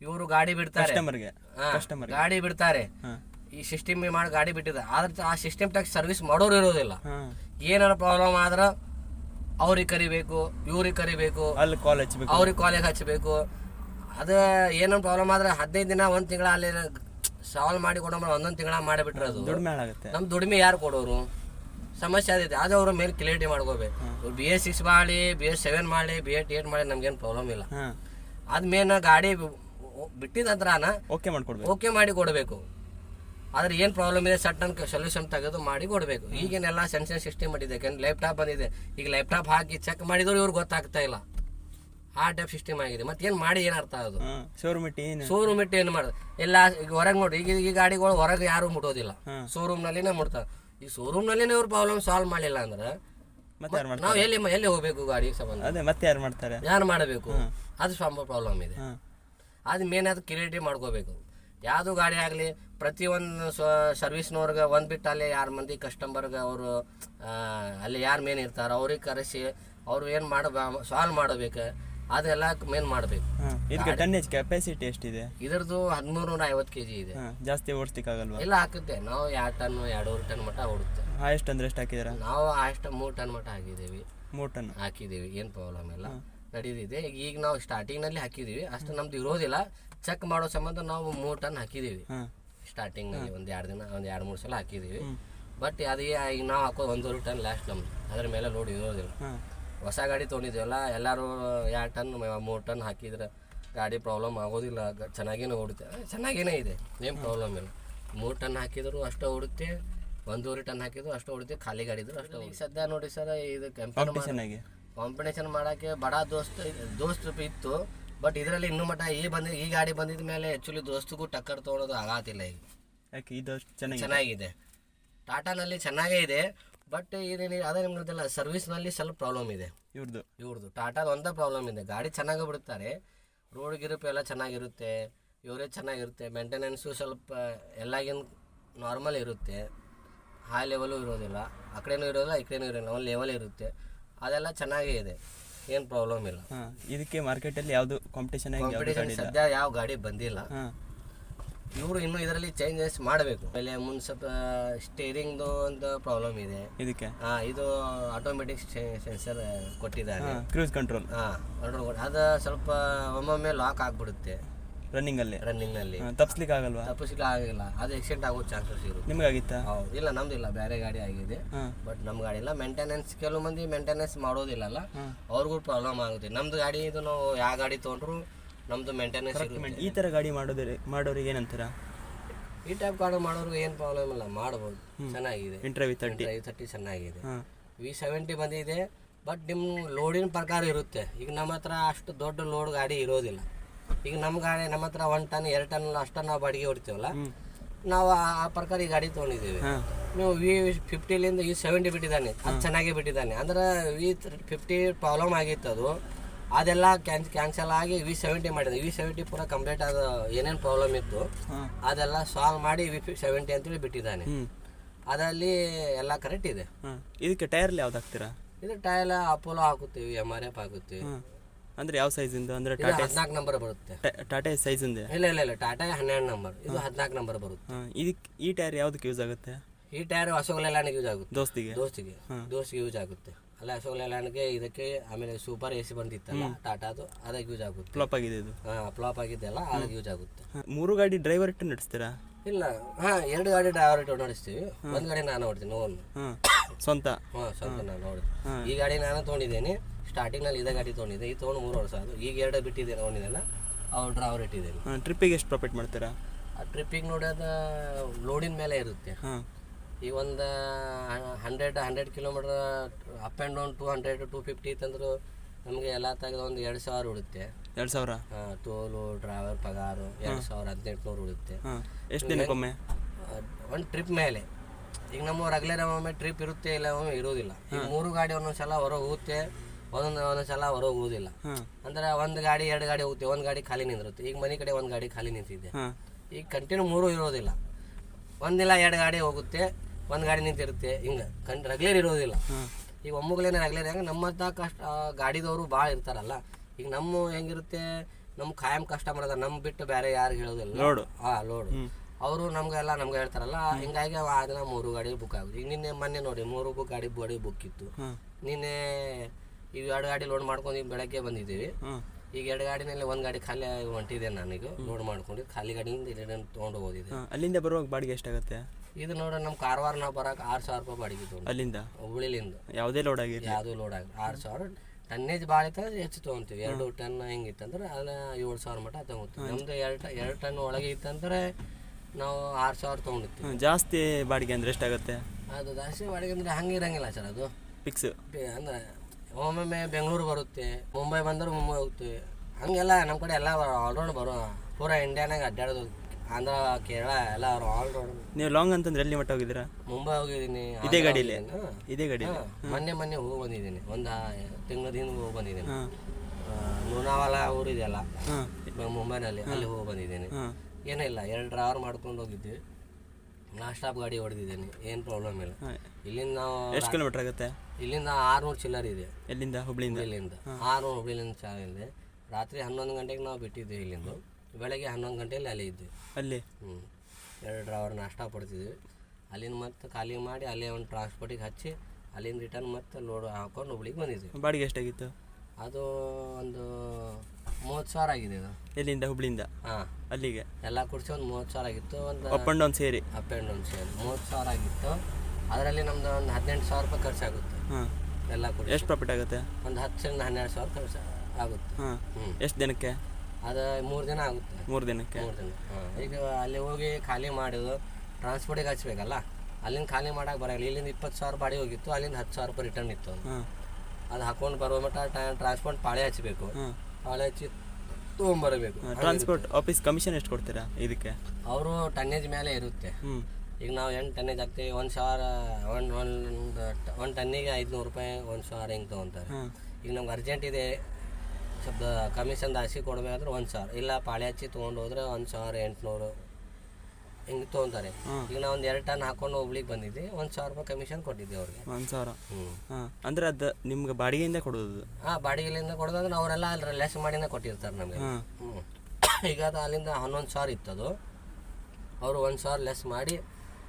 ಇವರು ಗಾಡಿ ಬಿಡ್ತಾರೆ. ಕಸ್ಟಮರ್ಗೆ ಹಾ, ಕಸ್ಟಮರ್ಗೆ ಗಾಡಿ ಬಿಡ್ತಾರೆ. ಹಾಂ. ಈ ಸಿಸ್ಟಮ್ ಮಾಡಿ ಗಾಡಿ ಬಿಟ್ಟಿದೆ ಆದ್ರೆ ಆ ಸಿಸ್ಟಮ್ ಟ್ಯಾಕ್ಸ್ ಸರ್ವಿಸ್ ಮಾಡೋರು ಇರೋದಿಲ್ಲ. ಹಾಂ. ಏನಾರ ಪ್ರಾಬ್ಲಮ್ ಆದ್ರೆ ಅವ್ರಿಗೆ ಕರಿಬೇಕು ಇವ್ರಿಗೆ ಕರಿಬೇಕು ಅಲ್ಲಿ ಕಾಲ್ ಹಚ್ಬೇಕು. ಅವ್ರಿಗೆ ಕಾಲೇಜ್ ಹಚ್ಚಬೇಕು ಅದು ಏನೋ ಪ್ರಾಬ್ಲಮ್ ಆದ್ರೆ ಹದಿನೈದು ದಿನ ಒಂದು ತಿಂಗಳ ಅಲ್ಲಿ ಸಾಲ್ವ್ ಮಾಡಿ ಕೊಡೋ ಒಂದೊಂದು ತಿಂಗಳ ಮಾಡಿಬಿಟ್ರೆ ಅದು ದುಡಿಮೆ ಆಗುತ್ತೆ. ನಮ್ಮ ದುಡಿಮೆ ಯಾರು ಕೊಡೋರು? ಸಮಸ್ಯೆ ಆದೈತೆ. ಅದು ಅವ್ರ ಮೇಲೆ ಕ್ಲಿಯರಿಟಿ ಮಾಡ್ಕೋಬೇಕು. ಬಿ ಎಸ್ ಸಿಕ್ಸ್ ಮಾಡಿ ಬಿ ಎಸ್ ಸೆವೆನ್ ಮಾಡಿ ಬಿ ಎಟ್ ಏಟ್ ಮಾಡಿ ನಮ್ಗೇನು ಪ್ರಾಬ್ಲಮ್ ಇಲ್ಲ. ಹಾಂ. ಅದು ಮೇನ್ ಗಾಡಿ ಬಿಟ್ಟಿದ ಓಕೆ ಮಾಡ್ಕೊಡ್ಬೇಕು. ಓಕೆ ಮಾಡಿ ಕೊಡಬೇಕು. ಆದ್ರೆ ಏನು ಪ್ರಾಬ್ಲಮ್ ಇದೆ? ಸಡನ್ ಸೊಲ್ಯೂಷನ್ ತೆಗೆದು ಮಾಡಿ ಕೊಡಬೇಕು. ಈಗೇನೆಲ್ಲ ಸೆನ್ಸರ್ ಸಿಸ್ಟಮ್ ಮಾಡಿದೆ. ಯಾಕಂದ್ರೆ ಲ್ಯಾಪ್ಟಾಪ್ ಬಂದಿದೆ. ಈಗ ಲ್ಯಾಪ್ಟಾಪ್ ಹಾಕಿ ಚೆಕ್ ಮಾಡಿದ್ರು ಇವ್ರಿಗೆ ಗೊತ್ತಾಗ್ತಾ ಇಲ್ಲ. ಆ ಟೈಪ್ ಸಿಸ್ಟಮ್ ಆಗಿದೆ. ಮತ್ತೆ ಮತ್ತೇನು ಮಾಡಿ ಏನು ಅರ್ಥ ಅದು ಶೋರೂಮಿ ಇಟ್ಟು ಏನು? ಶೋರೂಮ್ ಇಟ್ಟು ಏನು ಮಾಡೋದು? ಎಲ್ಲ ಈಗ ಹೊರಗೆ ನೋಡಿ. ಈಗ ಈ ಗಾಡಿಗಳು ಹೊರಗೆ ಯಾರು ಮುಟ್ಟೋದಿಲ್ಲ. ಶೋರೂಮ್ ನಲ್ಲಿನೇ ಮುಟ್ತಾರೆ. ಈ ಶೋರೂಮ್ನಲ್ಲಿನೇ ಇವ್ರು ಪ್ರಾಬ್ಲಮ್ ಸಾಲ್ವ್ ಮಾಡಿಲ್ಲ ಅಂದ್ರೆ ನಾವು ಎಲ್ಲಿ ಎಲ್ಲಿ ಹೋಗ್ಬೇಕು ಗಾಡಿ ಸಂಬಂಧ? ಅದೇ ಮತ್ತೆ ಯಾರು ಮಾಡ್ತಾರೆ? ಯಾರು ಮಾಡಬೇಕು? ಅದು ಸ್ವಲ್ಪ ಪ್ರಾಬ್ಲಮ್ ಇದೆ. ಅದು ಮೇನ್ ಅದು ಕ್ಲಿಯರಿಟಿ ಮಾಡ್ಕೋಬೇಕು. ಯಾವುದು ಗಾಡಿ ಆಗಲಿ ಪ್ರತಿಯೊಂದು ಸರ್ವಿಸ್ನವ್ರಿಗೆ ಒಂದು ಬಿಟ್ಟು ಅಲ್ಲಿ ಯಾರು ಮಂದಿ ಕಸ್ಟಮರ್ಗೆ ಅವರು ಅಲ್ಲಿ ಯಾರು ಮೇನ್ ಇರ್ತಾರೆ ಅವ್ರಿಗೆ ಕರೆಸಿ ಅವ್ರು ಏನು ಮಾಡ ಸಾಲ್ವ್ ಮಾಡಬೇಕು ಅದೆಲ್ಲ ಮೇನ್ ಮಾಡಬೇಕು. ಇದಕ್ಕೆ ಟನ್ನೇಜ್ ಕೆಪಾಸಿಟಿ ಎಷ್ಟಿದೆ ಇದರದು ಹದಿಮೂರು ನೂರ ಐವತ್ತು ಕೆ ಜಿ ಇದೆ ಜಾಸ್ತಿ ಓಡಿಸ್ಲಿಕ್ಕಾಗಲ್ವಾ? ಇಲ್ಲ ಹಾಕುತ್ತೆ. ನಾವು ಎರಡು ಟನ್ ಎರಡೂವರೆ ಟನ್ ಮಟ್ಟ ಓಡುತ್ತೆ. ಹಾಯೆಸ್ಟ್ ಅಂದ್ರೆ ಎಷ್ಟು ಹಾಕಿದ್ದೀರಾ ನಾವು ಅಷ್ಟು ಮೂರು ಟನ್ ಮಟ್ಟ ಹಾಕಿದ್ದೀವಿ. ಮೂರು ಟನ್. ಹಾಕಿದ್ದೀವಿ ಏನು ಪ್ರಾಬ್ಲಮ್ ಇಲ್ಲ. ನಡೀತಿದೆ. ಈಗ ನಾವು ಸ್ಟಾರ್ಟಿಂಗ್ನಲ್ಲಿ ಹಾಕಿದ್ದೀವಿ ಅಷ್ಟು ನಮ್ದು ಇರೋದಿಲ್ಲ. ಚೆಕ್ ಮಾಡೋ ಸಂಬಂಧ ನಾವು ಮೂರು ಟನ್ ಹಾಕಿದ್ದೀವಿ ಸ್ಟಾರ್ಟಿಂಗ್ನಲ್ಲಿ ಒಂದು ಎರಡು ದಿನ ಒಂದು ಎರಡು ಮೂರು ಸಲ ಹಾಕಿದ್ದೀವಿ ಬಟ್ ಅದು ಈಗ ನಾವು ಹಾಕೋದು ಒಂದೂವರೆ ಟನ್ ಲಾಸ್ಟ್ ನಮ್ದು. ಅದ್ರ ಮೇಲೆ ಲೋಡ್ ಇರೋದಿಲ್ಲ. ಹೊಸ ಗಾಡಿ ತೊಗೊಂಡಿದ್ದೀವಲ್ಲ ಎಲ್ಲರೂ ಎರಡು ಟನ್ ಮೂರು ಟನ್ ಹಾಕಿದ್ರೆ ಗಾಡಿ ಪ್ರಾಬ್ಲಮ್ ಆಗೋದಿಲ್ಲ. ಚೆನ್ನಾಗೇನೆ ಓಡುತ್ತೆ. ಚೆನ್ನಾಗೇನೇ ಇದೆ. ಏನು ಪ್ರಾಬ್ಲಮ್ ಇಲ್ಲ. ಮೂರು ಟನ್ ಹಾಕಿದ್ರು ಅಷ್ಟೇ ಓಡುತ್ತೆ. ಒಂದೂವರೆ ಟನ್ ಹಾಕಿದ್ರು ಅಷ್ಟು ಓಡುತ್ತೆ. ಖಾಲಿ ಗಾಡಿ ಇದ್ರು ಅಷ್ಟೇ ಈಗ ಸದ್ಯ ನೋಡಿ ಸರ್ ಇದು ಕಂಪನಿ ಕಾಂಪಿಟೇಷನ್ ಮಾಡೋಕ್ಕೆ ಬಡ ದೋಸ್ತ್ ದೋಸ್ತ್ ಇತ್ತು. ಬಟ್ ಇದರಲ್ಲಿ ಇನ್ನೂ ಮಟ್ಟ ಈ ಬಂದ ಈ ಗಾಡಿ ಬಂದಿದ ಮೇಲೆ ಆ್ಯಕ್ಚುಲಿ ದೋಸ್ತಿಗೂ ಟಕ್ಕರ್ ತೊಗೊಳೋದು ಆಗಾತಿಲ್ಲ ಈಗ. ಯಾಕೆ ಇದು ಚೆನ್ನಾಗಿ ಚೆನ್ನಾಗಿದೆ. ಟಾಟಾನಲ್ಲಿ ಚೆನ್ನಾಗೇ ಇದೆ. ಬಟ್ ಇದೇನು ಅದೇ ನಿಮ್ಗೆ ಗೊತ್ತಿಲ್ಲ ಸರ್ವಿಸ್ನಲ್ಲಿ ಸ್ವಲ್ಪ ಪ್ರಾಬ್ಲಮ್ ಇದೆ. ಇವ್ರದ್ದು ಇವ್ರದ್ದು ಟಾಟಾದ ಒಂದೇ ಪ್ರಾಬ್ಲಮ್ ಇದೆ. ಗಾಡಿ ಚೆನ್ನಾಗಿ ಬಿಡ್ತಾರೆ ರೋಡ್ ಗಿರುಪ್ ಎಲ್ಲ ಚೆನ್ನಾಗಿರುತ್ತೆ. ಇವರೇ ಚೆನ್ನಾಗಿರುತ್ತೆ. ಮೇಂಟೆನೆನ್ಸು ಸ್ವಲ್ಪ ಎಲ್ಲಾಗಿನ ನಾರ್ಮಲ್ ಇರುತ್ತೆ. ಹೈ ಲೆವೆಲು ಇರೋದಿಲ್ಲ. ಆ ಕಡೆನೂ ಇರೋದಿಲ್ಲ ಈ ಕಡೆನೂ ಇರೋಲ್ಲ ಒಂದು ಲೆವೆಲ್ ಇರುತ್ತೆ. ಅದೆಲ್ಲ ಚೆನ್ನಾಗೇ ಇದೆ. ಏನು ಪ್ರಾಬ್ಲಮ್ ಇಲ್ಲ. ಇದಕ್ಕೆ ಮಾರ್ಕೆಟಲ್ಲಿ ಯಾವುದು ಕಾಂಪಿಟೇಷನ್ ಕಾಂಪಿಟೇಷನ್ ಸದ್ಯ ಯಾವ ಗಾಡಿ ಬಂದಿಲ್ಲ. ಹಾಂ. ಇವರು ಇನ್ನು ಇದರಲ್ಲಿ ಚೇಂಜಸ್ ಮಾಡಬೇಕು. ಆಮೇಲೆ ಮುಂದೆ ಸ್ವಲ್ಪ ಸ್ಟೇರಿಂಗ್ದು ಒಂದು ಪ್ರಾಬ್ಲಮ್ ಇದೆ. ಇದಕ್ಕೆ? ಆ, ಇದು ಆಟೋಮೆಟಿಕ್ ಸೆನ್ಸರ್ ಕೊಟ್ಟಿದ್ದಾರೆ. ಕ್ರೂಸ್ ಕಂಟ್ರೋಲ್ ಹಾಂ ಅದು ಸ್ವಲ್ಪ ಒಮ್ಮೊಮ್ಮೆ ಲಾಕ್ ಆಗ್ಬಿಡುತ್ತೆ. ರನ್ನಿಂಗ್ ಅಲ್ಲಿ ರನ್ನಿಂಗ್ನಲ್ಲಿ ತಪ್ಪಿಸ್ಲಿಕ್ಕೆ ಆಗಲ್ವಾ ತಪ್ಪಿಸ್ಲಿಕ್ಕೆ ಆಗಿಲ್ಲ ಅದು ಆಕ್ಸಿಡೆಂಟ್ ಆಗೋ ಚಾನ್ಸಸ್ ಇರು ನಿಮ್ಗೆ ಆಗಿತ್ತಾ ಹೌದು. ಇಲ್ಲ ನಮ್ದು ಇಲ್ಲ. ಬೇರೆ ಗಾಡಿ ಆಗಿದೆ. ಬಟ್ ನಮ್ಮ ಗಾಡಿ ಇಲ್ಲ ಮೇಂಟೆನೆನ್ಸ್ ಕೆಲವು ಮಂದಿ ಮೇಂಟೆನೆನ್ಸ್ ಮಾಡೋದಿಲ್ಲಲ್ಲ. ಅವ್ರಿಗೂ ಪ್ರಾಬ್ಲಮ್ ಆಗುತ್ತೆ. ನಮ್ದು ಗಾಡಿ ಇದು ನಾವು ಯಾವ ಗಾಡಿ ತೊಗೊಂಡ್ರು ನಮ್ದು ಮೇಂಟೆನೆನ್ಸ್ ಈ ತರ ಗಾಡಿ ಮಾಡೋದ್ರೆ ಮಾಡೋರಿಗೆ ಏನಂತಾರ? ಈ ಟೈಪ್ ಗಾಡಿ ಮಾಡೋರ್ಗೆ ಏನು ಪ್ರಾಬ್ಲಮ್ ಇಲ್ಲ. ಮಾಡ್ಬೋದು. ಚೆನ್ನಾಗಿದೆ. ಇಂಟರ್ವ್ಯೂ ತರ್ಟಿ ತರ್ಟಿ ಚೆನ್ನಾಗಿದೆ. ವಿ ಸೆವೆಂಟಿ ಬಂದಿದೆ. ಬಟ್ ನಿಮ್ಮ ಲೋಡಿನ ಪ್ರಕಾರ ಇರುತ್ತೆ. ಈಗ ನಮ್ಮ ಹತ್ರ ಅಷ್ಟು ದೊಡ್ಡ ಲೋಡ್ ಗಾಡಿ ಇರೋದಿಲ್ಲ. ಈಗ ನಮ್ಮ ಗಾಡಿ ನಮ್ಮ ಹತ್ರ ಒನ್ ಟನ್ ಎರಡು ಟನ್ ಅಷ್ಟು ನಾವು ಬಾಡಿಗೆ ಹೊಡಿತೀವಲ್ಲ? ನಾವು ಆ- ಪ್ರಕಾರ ಈ ಗಾಡಿ ತೊಗೊಂಡಿದ್ದೀವಿ. ನೀವು ವಿ ಫಿಫ್ಟಿಲಿಂದ ಈ ಸೆವೆಂಟಿ ಬಿಟ್ಟಿದ್ದಾನೆ. ಅದು ಚೆನ್ನಾಗಿ ಬಿಟ್ಟಿದ್ದಾನೆ. ಅಂದ್ರೆ ವಿ ಫಿಫ್ಟಿ ಪ್ರಾಬ್ಲಮ್ ಆಗಿತ್ತು ಅದು ಅದೆಲ್ಲ ಕ್ಯಾನ್ ಕ್ಯಾನ್ಸಲ್ ಆಗಿ ವಿ ಸೆವೆಂಟಿ ಮಾಡಿದೆ. ವಿ ಸೆವೆಂಟಿ ಪೂರ ಕಂಪ್ಲೀಟ್ ಆದ ಏನೇನು ಪ್ರಾಬ್ಲಮ್ ಇತ್ತು ಅದೆಲ್ಲ ಸಾಲ್ವ್ ಮಾಡಿ ವಿ ಸೆವೆಂಟಿ ಅಂತೇಳಿ ಬಿಟ್ಟಿದ್ದಾನೆ. ಅದರಲ್ಲಿ ಎಲ್ಲ ಕರೆಕ್ಟ್ ಇದೆ. ಇದಕ್ಕೆ ಟೈರ್ ಯಾವ್ದು ಹಾಕ್ತೀರಾ? ಇದು ಟೈರ್ ಅಪೋಲೋ ಹಾಕುತ್ತೀವಿ ಎಂ ಆರ್ ಎಫ್ ಹಾಕುತ್ತೀವಿ. ಅಂದರೆ ಯಾವ ಸೈಜ್ ಇಂದ? ಅಂದ್ರೆ ಟಾಟಾ ಹದಿನಾಲ್ಕು ನಂಬರ್ ಬರುತ್ತೆ. ಟಾಟಾ ಸೈಜಿಂದ ಇಲ್ಲ ಇಲ್ಲ ಇಲ್ಲ. ಟಾಟಾ ಹನ್ನೆರಡು ನಂಬರ್ ಇದು ಹದಿನಾಲ್ಕು ನಂಬರ್ ಬರುತ್ತೆ. ಇದು ಇದಕ್ಕೆ ಈ ಟೈರ್ ಯಾವ್ದಕ್ಕೆ ಯೂಸ್ ಆಗುತ್ತೆ? ಈ ಟೈರ್ ಅಶೋಕ್ ಲೇಲ್ಯಾಂಡ್ಗೆ ಯೂಸ್ ಆಗುತ್ತೆ. ದೋಸ್ತಿಗೆ? ದೋಸ್ತಿಗೆ. ದೋಸ್ತಿಗೆ ಯೂಸ್ ಆಗುತ್ತೆ. ಅಲ್ಲ ಅಶೋಕ್ ಲೇಲ್ಯಾಂಡ್ಗೆ ಇದಕ್ಕೆ ಆಮೇಲೆ ಸೂಪರ್ ಎ ಸಿ ಬಂದಿತ್ತಲ್ಲ ಟಾಟಾದು ಅದಕ್ಕೆ ಯೂಸ್ ಆಗುತ್ತೆ. ಫ್ಲಾಪ್ ಆಗಿದೆ ಇದು. ಫ್ಲಾಪ್ ಅಲ್ಲ ಅದಕ್ಕೆ ಯೂಸ್ ಆಗುತ್ತೆ. ಮೂರು ಗಾಡಿ ಡ್ರೈವರ್ ಇಟ್ಟು ನಡೆಸ್ತೀರಾ? ಇಲ್ಲ ಹಾ ಎರಡು ಗಾಡಿ ಡ್ರೈವರ್ ಇಟ್ಟು ನಡೆಸ್ತೀವಿ. ಒಂದು ಗಾಡಿ ನಾನು ನೋಡ್ತೀನಿ ಓನ್ ಹಾಂ ಸ್ವಂತ? ಹಾಂ ಸ್ವಂತ ನಾನು ನೋಡಿದೆ ಈ ಗಾಡಿ ನಾನು ತೊಗೊಂಡಿದ್ದೇನೆ. ಸ್ಟಾರ್ಟಿಂಗ್ನಲ್ಲಿ ಇದೇ ಗಾಡಿ ತೊಗೊಂಡಿದ್ದೆ. ಈ ತೊಗೊಂಡು ಮೂರು ವರ್ಷ ಅದು ಈಗ ಎರಡು ಬಿಟ್ಟಿದ್ದೇನೆ ಅವನಿದೆಲ್ಲ ಅವ್ರು ಡ್ರಾವರ್ ಇಟ್ಟಿದ್ದೇನೆ ಹಾಂ ಟ್ರಿಪ್ಪಿಗೆ ಎಷ್ಟು ಪ್ರಾಫಿಟ್ ಮಾಡ್ತೀರಾ? ಆ ಟ್ರಿಪ್ಪಿಗೆ ನೋಡಿ ಅದು ಲೋಡಿನ ಮೇಲೆ ಇರುತ್ತೆ. ಈ ಈಗ ಒಂದು hundred hundred kilometre up and down two hundred to fifty ಇತ್ತಂದ್ರೆ ನಮಗೆ ಎಲ್ಲ ತೆಗೆದು ಒಂದು ಎರಡು ಸಾವಿರ ಉಳುತ್ತೆ ಎರಡು ಸಾವಿರ? ತೋಲು ಡ್ರೈವರ್ ಪಗಾರು ಎರಡು ಸಾವಿರ ಹದಿನೆಂಟುನೂರು ಉಳುತ್ತೆ ಹಾಂ. ಎಷ್ಟು ದಿನಕ್ಕೊಮ್ಮೆ? ಒಂದು ಟ್ರಿಪ್ ಮೇಲೆ. ಈಗ ನಮ್ಮ ರೆಗ್ಯುಲರ್ ಒಮ್ಮೆ ಟ್ರಿಪ್ ಇರುತ್ತೆ ಇಲ್ಲ ಒಮ್ಮೆ ಇರೋದಿಲ್ಲ ಮೂರು ಗಾಡಿ ಒಂದೊಂದು ಸಲ ಹೊರಗೆ ಹೋಗುತ್ತೆ. ಒಂದೊಂದು ಒಂದೊಂದು ಸಲ ಹೊರ ಹೋಗೋದಿಲ್ಲ. ಅಂದ್ರೆ ಒಂದು ಗಾಡಿ ಎರಡು ಗಾಡಿ ಹೋಗುತ್ತೆ ಒಂದು ಗಾಡಿ ಖಾಲಿ ನಿಂದಿರುತ್ತೆ. ಈಗ ಮನೆ ಕಡೆ ಒಂದು ಗಾಡಿ ಖಾಲಿ ನಿಂತಿದೆ. ಈಗ ಕಂಟಿನ್ಯೂ ಮೂರು ಇರೋದಿಲ್ಲ. ಒಂದಿಲ್ಲ ಎರಡು ಗಾಡಿ ಹೋಗುತ್ತೆ ಒಂದು ಗಾಡಿ ನಿಂತಿರುತ್ತೆ. ಹಿಂಗ ಕನ್ ರೆಗ್ಯುಲರ್ ಇರೋದಿಲ್ಲ. ಈಗ ಒಮ್ಮಗಲೇನ ರೆಗ್ಯುಲರ್ ಹೆಂಗೆ ನಮ್ಮಂತ ಕಷ್ಟ ಗಾಡಿದವರು ಭಾಳ ಇರ್ತಾರಲ್ಲ. ಈಗ ನಮ್ಮ ಹೆಂಗಿರುತ್ತೆ ನಮ್ಮ ಖಾಯಂ ಕಸ್ಟಮರ್ ಅದ ನಮ್ಮ ಬಿಟ್ಟು ಬೇರೆ ಯಾರು ಹೇಳೋದಿಲ್ಲ. ಲೋಡು ಹಾಂ ಲೋಡು ಅವರು ನಮ್ಗೆಲ್ಲ ನಮ್ಗೆ ಹೇಳ್ತಾರಲ್ಲ ಹಿಂಗಾಗಿ ಆ ದಿನ ಮೂರು ಗಾಡಿ ಬುಕ್ ಆಗುತ್ತೆ ಈಗ ನಿನ್ನೆ ಮೊನ್ನೆ ನೋಡಿ ಮೂರು ಬುಕ್ ಗಾಡಿ ಬೋಡಿ ಬುಕ್ ಇತ್ತು. ನಿನ್ನೆ ಈಗ ಎರಡು ಗಾಡಿ ಲೋಡ್ ಮಾಡ್ಕೊಂಡು ಈಗ ಬೆಳಗ್ಗೆ ಬಂದಿದ್ದೀವಿ. ಈಗ ಎರಡು ಗಾಡಿನಲ್ಲಿ ಒಂದು ಗಾಡಿ ಖಾಲಿ ಹೊಂಟಿದೆ ನನಗೆ ಲೋಡ್ ಮಾಡ್ಕೊಂಡು ಖಾಲಿ ಗಾಡಿಯಿಂದ ಇಲ್ಲಿ ತೊಗೊಂಡು ಹೋಗಿದ್ದೆ ಅಲ್ಲಿಂದ ಬರುವಾಗ ಬಾಡಿಗೆ ಎಷ್ಟಾಗುತ್ತೆ? ಇದು ನೋಡ ನಮ್ಮ ಕಾರವಾರ ನಾವು ಬರಕ್ಕೆ ಆರು ಸಾವಿರ ರೂಪಾಯಿ ಬಾಡಿಗೆ ತೊಗೊಂಡು ಅಲ್ಲಿಂದ? ಹುಬ್ಳಿಲಿಂದ. ಯಾವುದೇ ಲೋಡ್ ಆಗಿರಲಿ. ಯಾವುದೂ ಲೋಡ್ ಆಗಿ ಆರು ಸಾವಿರ. ಟನ್ನೇಜ್ ಭಾಳ ಇತ್ತಂದ್ರೆ ಹೆಚ್ಚು ತೊಗೊಂತೀವಿ. ಎರಡು ಟನ್ ಹೆಂಗಿತ್ತಂದ್ರೆ ಅದನ್ನ ಏಳು ಸಾವಿರ ಮಟ್ಟ ತೊಗೊತೀವಿ. ನಮ್ದು ಎರಡು ಎರಡು ಟನ್ ಒಳಗೆ ಇತ್ತಂದ್ರೆ ನಾವು ಆರು ಸಾವಿರ ತೊಗೊಂಡಿತ್ತು ಜಾಸ್ತಿ ಬಾಡಿಗೆ ಅಂದ್ರೆ ಎಷ್ಟಾಗುತ್ತೆ? ಅದು ಜಾಸ್ತಿ ಬಾಡಿಗೆ ಅಂದ್ರೆ ಹಂಗೆ ಇರಂಗಿಲ್ಲ ಸರ್ ಅದು. ಫಿಕ್ಸ್ ಅಂದ್ರೆ ಒಮ್ಮೊಮ್ಮೆ ಬೆಂಗಳೂರು ಬರುತ್ತೆ ಮುಂಬೈ ಬಂದರೂ ಮುಂಬೈ ಹೋಗ್ತೀವಿ ಹಂಗೆಲ್ಲ ನಮ್ಮ ಕಡೆ ಎಲ್ಲ ಆಲ್ರೌಂಡ್ ಬರೋ ಪೂರಾ ಇಂಡಿಯಾನಾಗ ಅಡ್ಡಾಡೋದು. ಆಂಧ್ರ ಕೇರಳ ಎಲ್ಲ ಆಲ್ರೌಂಡ್ ನೀವು ಲಾಂಗ್ ಅಂತಂದ್ರೆ ಎಲ್ಲಿ ಮಟ್ಟ ಹೋಗಿದ್ದೀರಾ? ಮುಂಬೈ ಹೋಗಿದ್ದೀನಿ ಇದೇ ಗಾಡಿಲಿ? ಇದೇ ಗಾಡಿ ಮೊನ್ನೆ ಮೊನ್ನೆ ಹೋಗಿ ಬಂದಿದ್ದೀನಿ ಒಂದು ತಿಂಗಳ ಹಿಂದೆ ಹೋಗಿ ಬಂದಿದ್ದೀನಿ. ಲೂನಾವಾಲ ಊರಿದೆಯಲ್ಲ ಮುಂಬೈನಲ್ಲಿ ಅಲ್ಲಿ ಹೋಗಿ ಬಂದಿದ್ದೀನಿ. ಏನೂ ಇಲ್ಲ ಎರಡು ಅವರ್ ಮಾಡ್ಕೊಂಡು ಹೋಗಿದ್ವಿ. ನಾನ್ ಸ್ಟಾಪ್ ಗಾಡಿ ಹೊಡೆದಿದ್ದೇನೆ ಏನು ಪ್ರಾಬ್ಲಮ್ ಇಲ್ಲ. ಇಲ್ಲಿಂದ ನಾವು ಎಷ್ಟು ಕಿಲೋಮೀಟರ್ ಆಗುತ್ತೆ? ಇಲ್ಲಿಂದ ಆರುನೂರು ಚಿಲ್ಲರ್ ಇದೆ. ಎಲ್ಲಿಂದ? ಹುಬ್ಳಿಯಿಂದ? ಇಲ್ಲಿಂದ ಆರುನೂರು ಹುಬ್ಳಿಲಿಂದ ಇದೆ ರಾತ್ರಿ ಹನ್ನೊಂದು ಗಂಟೆಗೆ ನಾವು ಬಿಟ್ಟಿದ್ದೀವಿ ಇಲ್ಲಿಂದ. ಬೆಳಗ್ಗೆ ಹನ್ನೊಂದು ಗಂಟೆಯಲ್ಲಿ ಅಲ್ಲಿ ಇದ್ವಿ. ಅಲ್ಲಿ? ಹ್ಞೂ ಎರಡು ಡ್ರೈವರ್ ನಾಷ್ಟ ಪಡ್ತಿದ್ವಿ ಅಲ್ಲಿಂದ ಮತ್ತೆ ಖಾಲಿ ಮಾಡಿ ಅಲ್ಲೇ ಒಂದು ಟ್ರಾನ್ಸ್ಪೋರ್ಟಿಗೆ ಹಚ್ಚಿ ಅಲ್ಲಿಂದ ರಿಟರ್ನ್ ಮತ್ತೆ ಲೋಡ್ ಹಾಕೊಂಡು ಹುಬ್ಳಿಗೆ ಬಂದಿದ್ವಿ. ಬಾಡಿಗೆ ಎಷ್ಟಾಗಿತ್ತು? ಅದು ಒಂದು ಮೂವತ್ತು ಸಾವಿರ ಆಗಿದೆ ಇದು. ಎಲ್ಲಿಂದ? ಹುಬ್ಳಿಯಿಂದ? ಹಾಂ. ಅಲ್ಲಿಗೆ? ಎಲ್ಲ ಕುಡಿಸಿ ಒಂದು ಮೂವತ್ತು ಸಾವಿರ ಆಗಿತ್ತು ಒಂದು ಅಪ್ ಆ್ಯಂಡ್ ಡೌನ್ ಸೇರಿ? ಅಪ್ ಆ್ಯಂಡ್ ಡೌನ್ ಸೇರಿ. ಮೂವತ್ತು ಸಾವಿರ ಆಗಿತ್ತು. ಅದರಲ್ಲಿ ನಮ್ದು ಒಂದು ಹದಿನೆಂಟು ಸಾವಿರ ರೂಪಾಯಿ ಖರ್ಚಾಗುತ್ತೆ. ಹಾಂ. ಎಲ್ಲ ಕುಡಿ ಎಷ್ಟು ಪ್ರಾಫಿಟ್ ಆಗುತ್ತೆ? ಒಂದು ಹತ್ತರಿಂದ ಹನ್ನೆರಡು ಸಾವಿರ ಖರ್ಚು ಆಗುತ್ತೆ. ಹಾಂ. ಹ್ಞೂ ಎಷ್ಟು ದಿನಕ್ಕೆ? ಅದು ಮೂರು ದಿನ ಆಗುತ್ತೆ. ಮೂರು ದಿನಕ್ಕೆ? ಮೂರು ದಿನ. ಹಾಂ. ಈಗ ಅಲ್ಲಿ ಹೋಗಿ ಖಾಲಿ ಮಾಡೋದು ಟ್ರಾನ್ಸ್ಪೋರ್ಟಿಗೆ ಹಚ್ಬೇಕಲ್ಲ? ಅಲ್ಲಿಂದ ಖಾಲಿ ಮಾಡಕ್ಕೆ ಬರೋಲ್ಲ. ಇಲ್ಲಿಂದ ಇಪ್ಪತ್ತು ಸಾವಿರ ಬಾಡಿ ಹೋಗಿತ್ತು ಅಲ್ಲಿಂದ ಹತ್ತು ಸಾವಿರ ರೂಪಾಯಿ ರಿಟರ್ನ್ ಇತ್ತು. ಅದು ಹಾಕೊಂಡು ಬರುವ ಮಟ್ಟ ಟ್ರಾನ್ಸ್ಪೋರ್ಟ್ ಪಾಳೆ ಹಚ್ಚಬೇಕು ಹಾಂ ಪಾಳೆ ಹಚ್ಚಿ ತೊಗೊಂಬರಬೇಕು ಟ್ರಾನ್ಸ್ಪೋರ್ಟ್ ಆಫೀಸ್ ಕಮಿಷನ್ ಎಷ್ಟು ಕೊಡ್ತೀರಾ ಇದಕ್ಕೆ? ಅವರು ಟನ್ನೇಜ್ ಮೇಲೆ ಇರುತ್ತೆ. ಈಗ ನಾವು ಎಂಟು ಟನ್ನೇಜ್ ಹಾಕ್ತೀವಿ ಒಂದು ಸಾವಿರ ಒಂದು ಒಂದು ಒಂದು ಟನ್ನಿಗೆ ಐದುನೂರು ರೂಪಾಯಿ ಒಂದು ಸಾವಿರ ಹಿಂಗೆ ತೊಗೊತಾರೆ. ಈಗ ನಮ್ಗೆ ಅರ್ಜೆಂಟ್ ಇದೆ ಸ್ವಲ್ಪ ಕಮಿಷನ್ ಜಾಸ್ತಿ ಕೊಡಬೇಕಾದ್ರೆ ಒಂದು ಸಾವಿರ ಇಲ್ಲ ಪಾಳೆ ಹಚ್ಚಿ ತೊಗೊಂಡು ಹೋದ್ರೆ ಒಂದು ಸಾವಿರ ಎಂಟುನೂರು. ಹಿಂಗೆ ತೊಗೊಂತಾರೆ. ಈಗ ನಾವು ಒಂದು ಎರಡು ಟನ್ ಹಾಕೊಂಡು ಹೋಗ್ಲಿಕ್ಕೆ ಬಂದಿದ್ದೆ ಒಂದು ಸಾವಿರ ರೂಪಾಯಿ ಕಮಿಷನ್ ಕೊಟ್ಟಿದ್ದೆ ಅವ್ರಿಗೆ. ಒಂದು ಸಾವಿರ? ಹ್ಞೂ ಹಾಂ. ಅಂದ್ರೆ ಅದು ನಿಮ್ಗೆ ಬಾಡಿಗೆಯಿಂದ ಕೊಡೋದು ಹಾಂ ಬಾಡಿಗೆಯಿಂದ ಕೊಡೋದಂದ್ರೆ ಅವರೆಲ್ಲ ಅಲ್ಲಿ ಲೆಸ್ ಮಾಡಿನೇ ಕೊಟ್ಟಿರ್ತಾರೆ ನಮಗೆ. ಈಗ ಅದು ಅಲ್ಲಿಂದ ಹನ್ನೊಂದು ಸಾವಿರ ಇತ್ತು ಅದು. ಅವರು ಒಂದು ಸಾವಿರ ಲೆಸ್ ಮಾಡಿ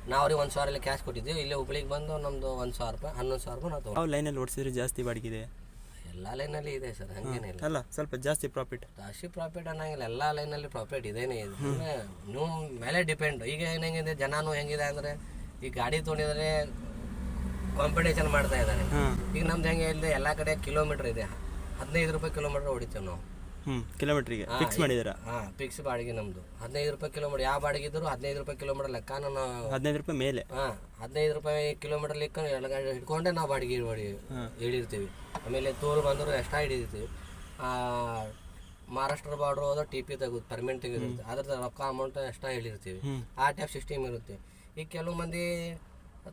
ನಾವು ಅವ್ರಿಗೆ ಒಂದು ಸಾವಿರ ಕ್ಯಾಶ್ ಕೊಟ್ಟಿದ್ದೀವಿ ಇಲ್ಲಿ ಹುಬ್ಳಿಗೆ ಬಂದು ನಮ್ದು ಒಂದು ಸಾವಿರ ರೂಪಾಯಿ ಹನ್ನೊಂದು ಸಾವಿರ ರೂಪಾಯಿ ನಾವು ಲೈನಲ್ಲಿ ಓಡಿಸಿದ್ರೆ ಜಾಸ್ತಿ ಬಾಡಿಗೆ ಇದೆ? ಎಲ್ಲ ಲೈನಲ್ಲಿ ಇದೆ ಸರ್ ಹಂಗೇನಿಲ್ಲ ಅಲ್ಲ ಸ್ವಲ್ಪ ಜಾಸ್ತಿ ಪ್ರಾಫಿಟ್ ಜಾಸ್ತಿ ಪ್ರಾಫಿಟ್ ಅನ್ನಂಗಿಲ್ಲ ಎಲ್ಲ ಲೈನಲ್ಲಿ ಪ್ರಾಫಿಟ್ ಇದೇನೆ. ಇದೆ ಅಂದ್ರೆ ನೀವು ಮೇಲೆ ಡಿಪೆಂಡ್ ಈಗ ಏನಂಗಿದೆ ಜನನು ಹೆಂಗಿದೆ ಅಂದರೆ ಈ ಗಾಡಿ ತೊಗೊಂಡಿದ್ರೆ ಕಾಂಪಿಟೇಷನ್ ಮಾಡ್ತಾ ಇದ್ದಾರೆ. ಈಗ ನಮ್ದು ಹೆಂಗೆ ಇಲ್ಲದೆ ಎಲ್ಲ ಕಡೆ ಕಿಲೋಮೀಟರ್ ಇದೆ. ಹದಿನೈದು ರೂಪಾಯಿ ಕಿಲೋಮೀಟರ್ ಹೊಡಿತೇವೆ ನಾವು. ಕಿಲೋಮೀಟ್ರಿಗೆ ಫಿಕ್ಸ್ ಮಾಡಿದ್ದೀರಾ? ಹಾಂ ಫಿಕ್ಸ್ ಬಾಡಿಗೆ ನಮ್ದು. ಹದಿನೈದು ರೂಪಾಯಿ ಕಿಲೋಮೀಟರ್ ಯಾವ ಬಾಡಿಗೆ ಇದ್ರು ಹದಿನೈದು ರೂಪಾಯಿ ಕಿಲೋಮೀಟರ್ ಲೆಕ್ಕನ ನಾವು ಹದಿನೈದು ರೂಪಾಯಿ ಮೇಲೆ? ಹಾಂ ಹದಿನೈದು ರೂಪಾಯಿ ಕಿಲೋಮೀಟರ್ ಲೆಕ್ಕ ಎಲ್ಲ ಗಾಡಿ ಹಿಡ್ಕೊಂಡೆ ನಾವು ಬಾಡಿಗೆ ಬಾಡಿ ಹಿಡಿರ್ತೀವಿ ಆಮೇಲೆ ತೋಲ್ ಬಂದರು ಎಕ್ಸ್ಟ್ರಾ ಹಿಡಿದಿರ್ತೀವಿ ಮಹಾರಾಷ್ಟ್ರ ಬಾರ್ಡರ್ ಹೋದ್ರೆ ಟಿ ಪಿ ತೆಗೆದು ಪರ್ಮೆಂಟ್ ತೆಗೆದಿರುತ್ತೆ ಅದ್ರ ರೊಕ್ಕ ಅಮೌಂಟ್ ಎಷ್ಟ ಹೇಳಿರ್ತೀವಿ ಆ ಟೈಪ್ ಸಿಸ್ಟಮ್ ಇರುತ್ತೆ. ಈಗ ಕೆಲವು ಮಂದಿ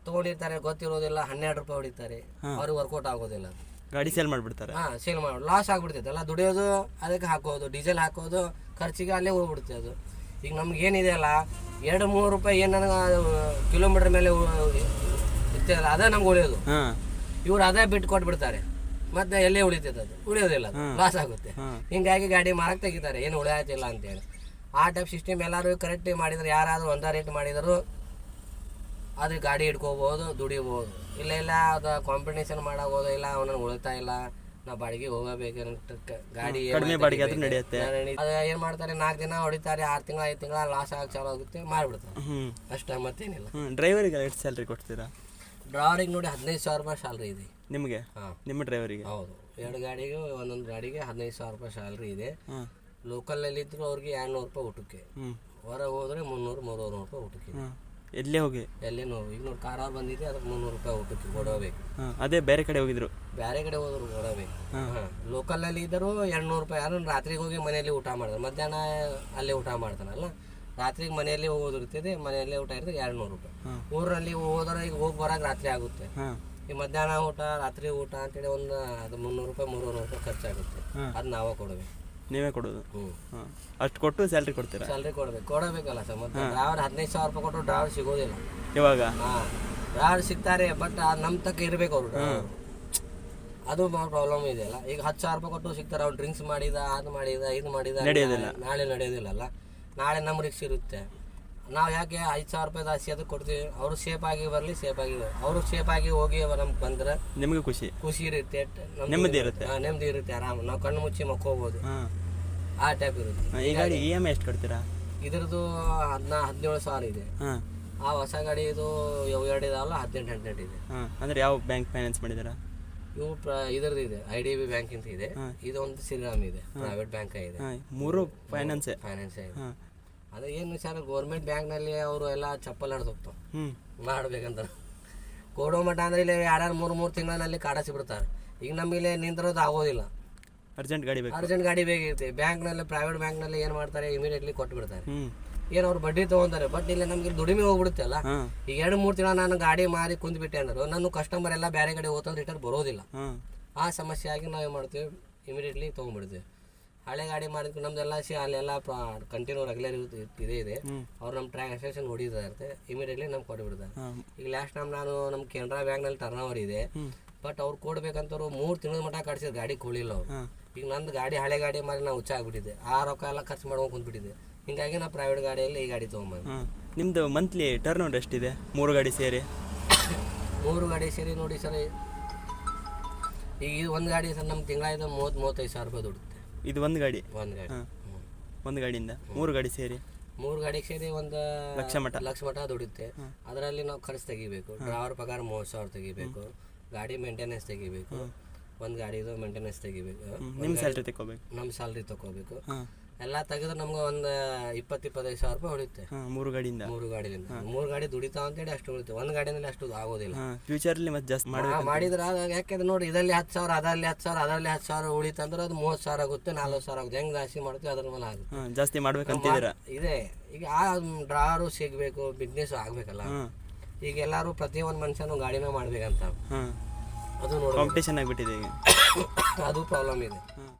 ತೊಗೊಂಡಿರ್ತಾರೆ ಗೊತ್ತಿರೋದಿಲ್ಲ ಹನ್ನೆರಡು ರೂಪಾಯಿ ಹೊಡಿತಾರೆ. ಅವ್ರಿಗೆ ವರ್ಕೌಟ್ ಆಗೋದಿಲ್ಲ ಅದು. ಗಾಡಿ ಸೇಲ್ ಮಾಡ್ಬಿಡ್ತಾರೆ. ಹಾ ಸೇಲ್ ಮಾಡಿ ಲಾಸ್ ಆಗ್ಬಿಡ್ತೈತೆ. ಎಲ್ಲ ದುಡಿಯೋದು ಅದಕ್ಕೆ ಹಾಕೋದು ಡೀಸೆಲ್ ಹಾಕೋದು ಖರ್ಚಿಗೆ ಅಲ್ಲೇ ಹೋಗ್ಬಿಡುತ್ತೆ ಅದು. ಈಗ ನಮ್ಗೆ ಏನಿದೆ ಅಲ್ಲ ಎರಡು ಮೂರು ರೂಪಾಯಿ ಏನು ನನಗೆ ಕಿಲೋಮೀಟ್ರ್ ಮೇಲೆ ಇರ್ತದಲ್ಲ ಅದೇ ನಮ್ಗೆ ಉಳಿಯೋದು. ಇವ್ರು ಅದೇ ಬಿಟ್ಟು ಕೊಟ್ಬಿಡ್ತಾರೆ. ಮತ್ತೆ ಎಲ್ಲೇ ಉಳಿತೈತೆ ಅದು? ಉಳಿಯೋದಿಲ್ಲ ಲಾಸ್ ಆಗುತ್ತೆ. ಹಿಂಗಾಗಿ ಗಾಡಿ ಮಾರಕ್ಕೆ ತೆಗಿತಾರೆ. ಏನು ಉಳಿಯಾತಿಲ್ಲ ಅಂತೇಳಿ. ಆ ಟೈಪ್ ಸಿಸ್ಟಮ್ ಎಲ್ಲರೂ ಕರೆಕ್ಟ್ ಮಾಡಿದ್ರೆ ಯಾರಾದರೂ ಒಂದ ರೇಟ್ ಮಾಡಿದ್ರು ಅದು ಗಾಡಿ ಹಿಡ್ಕೋಬೋದು ದುಡಿಬೋದು. ಇಲ್ಲ ಇಲ್ಲ ಅದು ಕಾಂಪಿಟೇಷನ್ ಮಾಡಕ್ಕೆ ಇಲ್ಲ ಅವನನ್ನು ಉಳಿತಾ ಇಲ್ಲ ನಾ ಬಾಡಿಗೆ ಹೋಗಬೇಕಂತ ಗಾಡಿ ಕಡಿಮೆ ಬಾಡಿಗೆ ಆದ್ರೂ ನಡೆಯುತ್ತೆ. ನಡಿ- ಅದು ಏನು ಮಾಡ್ತಾರೆ ನಾಲ್ಕು ದಿನ ಹೊಡಿತಾರೆ ಆರು ತಿಂಗಳು ಐದು ತಿಂಗಳ ಲಾಸ್ ಆಗಿ ಚಾಲು ಆಗುತ್ತೆ ಮಾಡಿಬಿಡ್ತಾರೆ. ಹ್ಞೂ ಅಷ್ಟೇ ಮತ್ತೇನಿಲ್ಲ. ಡ್ರೈವರಿಗೆ ಎಷ್ಟು ಸ್ಯಾಲ್ರಿ ಕೊಡ್ತೀರಾ? ಡ್ರೈವರಿಗೆ ನೋಡಿ ಹದಿನೈದು ಸಾವಿರ ರೂಪಾಯಿ ಸ್ಯಾಲ್ರಿ ಇದೆ. ನಿಮಗೆ? ಹಾಂ. ನಿಮ್ಮ ಡ್ರೈವರಿಗೆ ಹೌದು. ಎರಡು ಗಾಡಿಗೆ ಒಂದೊಂದು ಗಾಡಿಗೆ ಹದಿನೈದು ಸಾವಿರ ರೂಪಾಯಿ ಸ್ಯಾಲ್ರಿ ಇದೆ. ಲೋಕಲಲ್ಲಿ ಇದ್ರು ಅವ್ರಿಗೆ ಎರಡ್ನೂರು ರೂಪಾಯಿ ಊಟಕ್ಕೆ. ಹೊರಗೆ ಹೋದ್ರೆ ಮುನ್ನೂರು ಮೂರುವರೆ ರೂಪಾಯಿ ಊಟಕ್ಕೆ. ಎಲ್ಲೇ ಹೋಗಿ? ಎಲ್ಲೇ ನೋವು ಈಗ ನೋಡಿ ಕಾರ್ ಬಂದಿದೆ ಅದಕ್ಕೆ ಮುನ್ನೂರು ರೂಪಾಯಿ ಊಟಕ್ಕೆ ಕೊಡಬೇಕು ಹಾಂ ಅದೇ ಬೇರೆ ಕಡೆ ಹೋಗಿದ್ರು. ಬೇರೆ ಕಡೆ ಹೋದ್ರು ಕೊಡಬೇಕು ಲೋಕಲಲ್ಲಿ ಇದ್ದರು ಎರಡ್ನೂರು ರೂಪಾಯಿ ಯಾರು ರಾತ್ರಿಗೆ ಹೋಗಿ ಮನೆಯಲ್ಲಿ ಊಟ ಮಾಡಿದ್ರು ಮಧ್ಯಾಹ್ನ ಅಲ್ಲೇ ಊಟ ಮಾಡ್ತಾನಲ್ಲ ರಾತ್ರಿಗೆ ಮನೆಯಲ್ಲಿ ಹೋಗೋದು ಇರ್ತದೆ ಮನೆಯಲ್ಲೇ ಊಟ ಇರ್ತದೆ ಎರಡ್ನೂರು ರೂಪಾಯಿ. ಊರಲ್ಲಿ ಹೋದ್ರೆ ಈಗ ಹೋಗಿ ಬರೋಕೆ ರಾತ್ರಿ ಆಗುತ್ತೆ. ಈ ಮಧ್ಯಾಹ್ನ ಊಟ ರಾತ್ರಿ ಊಟ ಅಂತೇಳಿ ಒಂದು ಅದು ಮುನ್ನೂರು ರೂಪಾಯಿ ಮೂರುನೂರು ರೂಪಾಯಿ ಖರ್ಚಾಗುತ್ತೆ. ಅದು ನಾವೇ ಕೊಡಬೇಕು. ನೀವೇ ಕೊಡೋದು. ಹಾಂ. ಅಷ್ಟು ಕೊಟ್ಟು ಸ್ಯಾಲ್ರಿ ಕೊಡ್ತೀರಾ? ಸ್ಯಾಲ್ರಿ ಕೊಡ್ಬೇಕು. ಕೊಡಬೇಕಲ್ಲ ಸರ್ ಮತ್ತೆ ಡ್ರೈವರ್ ಹದಿನೈದು ಸಾವಿರ ರೂಪಾಯಿ ಕೊಟ್ಟು ಡ್ರಾವರ್ ಸಿಗೋದಿಲ್ಲ. ಇವಾಗ? ಹಾಂ. ಡ್ರಾವರ್ ಸಿಗ್ತಾರೆ ಬಟ್ ನಮ್ಮ ತಕ್ಕ ಇರಬೇಕು ಅವರು. ಅದು ಪ್ರಾಬ್ಲಮ್ ಇದೆಯಲ್ಲ ಈಗ ಹತ್ತು ಸಾವಿರ ರೂಪಾಯಿ ಕೊಟ್ಟು ಸಿಗ್ತಾರೆ ಅವ್ರು ಡ್ರಿಂಕ್ಸ್ ಮಾಡಿದ ಅದು ಮಾಡಿದ ಇದು ಮಾಡಿದ ನಡೆಯೋದಿಲ್ಲ. ನಾಳೆ ನಡೆಯೋದಿಲ್ಲಲ್ಲ ನಾಳೆ ನಮ್ಮ ರಿಕ್ಸ್ ಇರುತ್ತೆ. ನಾವು ಯಾಕೆ ಐದು ಸಾವಿರ ರೂಪಾಯಿ ಜಾಸ್ತಿ ಅದಕ್ಕೆ ಕೊಡ್ತೀವಿ? ಅವರು ಸೇಫ್ ಆಗಿ ಬರಲಿ ಸೇಫ್ ಆಗಿ ಅವರು ಸೇಫ್ ಆಗಿ ಹೋಗಿ ನಮ್ಗೆ ಬಂದ್ರೆ ನಿಮಗೆ ಖುಷಿ? ಖುಷಿ ಇರುತ್ತೆ ನಮ್ಗೆ ನೆಮ್ಮದಿ ಇರುತ್ತೆ. ಹಾ, ನೆಮ್ಮದಿ ಇರುತ್ತೆ ಆರಾಮ್. ನಾವು ಕಣ್ಣು ಮುಚ್ಚಿ ಮಕ್ಕೋಬೋದು. ಹಾಂ. ಆ ಟೈಪ್ ಇರುತ್ತೆ. ಈ ಗಾಡಿ ಇ ಎಂ ಐ ಎಷ್ಟು ಕೊಡ್ತೀರಾ? ಇದ್ರದ್ದು ಹದಿನಾ ಹದಿನೇಳು ಸಾವಿರ ಇದೆ. ಹಾಂ. ಆ ಹೊಸ ಗಾಡಿ ಇದು ಯಾವ ಎರಡು ಇದಾವಲ್ಲ ಹದಿನೆಂಟು ಹದಿನೆಂಟು ಇದೆ. ಅಂದ್ರೆ ಅಂದರೆ ಯಾವ ಬ್ಯಾಂಕ್ ಫೈನಾನ್ಸ್ ಮಾಡಿದ್ದೀರಾ ಇವು ಪ್ರ ಇದ್ರದ್ದು ಇದೆ ಐ ಡಿ ಬಿ ಬ್ಯಾಂಕ್ ಅಂತ ಇದೆ. ಹಾಂ. ಇದು ಒಂದು ಶ್ರೀರಾಮ್ ಇದೆ ಪ್ರೈವೇಟ್ ಬ್ಯಾಂಕ್ ಇದೆ. ಹಾಂ ಮೂರು ಫೈನಾನ್ಸ್ ಫೈನಾನ್ಸ್ ಇದೆ. ಹಾಂ. ಅದು ಏನು ಸರ್ ಗೌರ್ಮೆಂಟ್ ಬ್ಯಾಂಕ್ನಲ್ಲಿ ಅವರು ಎಲ್ಲ ಚಪ್ಪಲ್ ಹಿಡ್ದು ಮಾಡ್ಬೇಕಂತ. ಕೊಡೋ ಮಟ್ಟ ಅಂದ್ರೆ ಇಲ್ಲಿ ಯಾರ್ಯಾರು ಮೂರು ಮೂರು ತಿಂಗಳಲ್ಲಿ ಕಾಡಿಸಿಬಿಡ್ತಾರೆ ಈಗ ನಮಗೆ ನಿಂತಿರೋದು ಆಗೋದಿಲ್ಲ. ಅರ್ಜೆಂಟ್ ಗಾಡಿ ಬೇಕು. ಅರ್ಜೆಂಟ್ ಗಾಡಿ ಬೇಕಿರುತ್ತೆ. ಬ್ಯಾಂಕ್ನಲ್ಲಿ ಪ್ರೈವೇಟ್ ಬ್ಯಾಂಕ್ನಲ್ಲಿ ಏನು ಮಾಡ್ತಾರೆ ಇಮಿಡಿಯೇಟ್ಲಿ ಕೊಟ್ಬಿಡ್ತಾರೆ ಏನು ಅವ್ರು ಬಡ್ಡಿ ತೊಗೊಂತಾರೆ ಬಟ್ ಇಲ್ಲಿ ನಮಗೆ ದುಡಿಮೆ ಹೋಗ್ಬಿಡುತ್ತೆ ಅಲ್ಲ. ಈಗ ಎರಡು ಮೂರು ತಿಂಗಳ ನಾನು ಗಾಡಿ ಮಾರಿ ಕುಂದ್ಬಿಟ್ಟೆ ಅಂದ್ರೆ ನನ್ನ ಕಸ್ಟಮರ್ ಎಲ್ಲ ಬೇರೆ ಕಡೆ ಹೋಗ್ತಂದ್ರೆ ರಿಟರ್ನ್ ಬರೋದಿಲ್ಲ. ಆ ಸಮಸ್ಯೆ ಆಗಿ ನಾವು ಏನು ಮಾಡ್ತೀವಿ ಇಮಿಡಿಯೇಟ್ಲಿ ತೊಗೊಂಡ್ಬಿಡ್ತೀವಿ. ಹಳೆ ಗಾಡಿ ಮಾಡಿದ್ವಿ ನಮ್ದೆಲ್ಲ ಸಿ ಅಲ್ಲೆಲ್ಲ ಕಂಟಿನ್ಯೂ ರೆಗ್ಯುಲರ್ ಇದೇ ಇದೆ. ಅವ್ರು ನಮ್ಮ ಟ್ರಾನ್ಸಾಕ್ಷನ್ ಹೊಡಿತಾ ಇರುತ್ತೆ. ಇಮಿಡಿಯೇಟ್ಲಿ ನಮ್ಗೆ ಕೊಟ್ಬಿಡ್ತಾರೆ. ಈಗ ಲಾಸ್ಟ್ ಟೈಮ್ ನಾನು ನಮ್ಮ ಕೆನರಾ ಬ್ಯಾಂಕ್ನಲ್ಲಿ ಟರ್ನ್ ಓವರ್ ಇದೆ. ಬಟ್ ಅವ್ರು ಕೊಡ್ಬೇಕಂತವ್ರು ಮೂರು ತಿಂಗಳ ಮಟ್ಟ ಕಟ್ಸಿದ್ರು ಗಾಡಿ ಕೊಡಲಿಲ್ಲ ಅವ್ರು. ಈಗ ನಂದು ಗಾಡಿ ಹಳೆ ಗಾಡಿ ಮಾಡಿ ನಾವು ಹುಚ್ಚ ಆಗ್ಬಿಟ್ಟಿದೆ. ಆ ರೊಕ್ಕ ಎಲ್ಲ ಖರ್ಚು ಮಾಡ್ಕೊಂಡು ಕುಂತ್ಬಿಟ್ಟಿದೆ. ಹಿಂಗಾಗಿ ನಾ ಪ್ರೈವೇಟ್ ಗಾಡಿಯಲ್ಲಿ ಈ ಗಾಡಿ ತೊಗೊಂಬಂದು. ನಿಮ್ದು ನಿಮ್ಮದು ಮಂತ್ಲಿ ಟರ್ನ್ ಓವರ್ ಎಷ್ಟಿದೆ? ಮೂರು ಗಾಡಿ ಸೇರಿ. ಮೂರು ಗಾಡಿ ಸೇರಿ ನೋಡಿ ಸರ್ ಈಗ ಇದು ಒಂದು ಗಾಡಿ ಸರ್ ನಮ್ಮ ತಿಂಗಳ ಮೂವತ್ತು ಮೂವತ್ತೈದು ಸಾವಿರ ರೂಪಾಯಿ ದುಡುತ್ತೆ ಇದು ಒಂದು ಗಾಡಿ? ಒಂದು ಗಾಡಿ. ಹಾಂ. ಒಂದು ಗಾಡಿಯಿಂದ? ಮೂರು ಗಾಡಿ ಸೇರಿ? ಮೂರು ಗಾಡಿ ಸೇರಿ ಒಂದು ಲಕ್ಷ ಮಟ ಲಕ್ಷ ಮಟ ದುಡಿಯುತ್ತೆ ಅದರಲ್ಲಿ ನಾವು ಖರ್ಚು ತೆಗಿಬೇಕು. ಡ್ರೈವರ್ ಪಗಾರ ಮೂವತ್ತು ಸಾವಿರ ತೆಗಿಬೇಕು. ಗಾಡಿ ಮೇಂಟೆನೆನ್ಸ್ ತೆಗಿಬೇಕು. ಒಂದು ಗಾಡಿದು ಮೇಂಟೆನೆನ್ಸ್ ತೆಗಿಬೇಕು. ನಿಮ್ಮ ಸ್ಯಾಲ್ರಿ ತಗೋಬೇಕು ನಮ್ಮ ಸ್ಯಾಲ್ರಿ ತಗೋಬೇಕು ಹಾಂ. ಎಲ್ಲ ತೆಗೆದ್ರೆ ನಮ್ಗೆ ಒಂದು ಇಪ್ಪತ್ತು ಇಪ್ಪತ್ತೈದು ಸಾವಿರ ರೂಪಾಯಿ ಉಳಿತೆ ಹಾಂ ಮೂರು ಗಾಡಿಯಿಂದ. ಮೂರು ಗಾಡಿಯಿಂದ ಮೂರು ಗಾಡಿ ದುಡಿತಾವ ಅಂತೇಳಿ ಅಷ್ಟು ಉಳಿತೆ. ಒಂದು ಗಾಡಿನಲ್ಲಿ ಅಷ್ಟು ಆಗೋದಿಲ್ಲ. ಫ್ಯೂಚರ್ಲಿ ಫ್ಯೂಚರಲ್ಲಿ ಮತ್ತೆ ಜಾಸ್ತಿ ಮಾಡಿ ಮಾಡಿದ್ರೆ ಯಾಕೆಂದ್ರೆ ನೋಡಿ ಇದರಲ್ಲಿ ಹತ್ತು ಸಾವಿರ ಅದರಲ್ಲಿ ಹತ್ತು ಸಾವಿರ ಅದರಲ್ಲಿ ಹತ್ತು ಸಾವಿರ ಉಳಿತಂದ್ರೆ ಅದು ಮೂವತ್ತು ಸಾವಿರ ಆಗುತ್ತೆ ನಲ್ವತ್ತು ಸಾವಿರ ಆಗುತ್ತೆ. ಹೆಂಗೆ ಜಾಸ್ತಿ ಮಾಡ್ತೀವಿ ಅದ್ರ ಮೇಲೆ ಆಗುತ್ತೆ. ಜಾಸ್ತಿ ಜಾಸ್ತಿ ಮಾಡ್ಬೇಕಂತಿದ್ದೀರಾ ಇದೆ. ಈಗ ಆ ಡ್ರಾರು ಸಿಗಬೇಕು ಬಿಸ್ನೆಸ್ ಆಗಬೇಕಲ್ಲ. ಹಾಂ. ಈಗ ಎಲ್ಲರೂ ಪ್ರತಿಯೊಂದು ಮನುಷ್ಯನು ಗಾಡಿನ ಮಾಡ್ಬೇಕಂತ. ಹಾಂ. ಅದು ನೋಡಿ ಕಾಂಪಿಟೇಷನ್ ಆಗಿಬಿಟ್ಟಿದೆ ಈಗ. ಅದು ಪ್ರಾಬ್ಲಮ್ ಇದೆ. ಹಾಂ.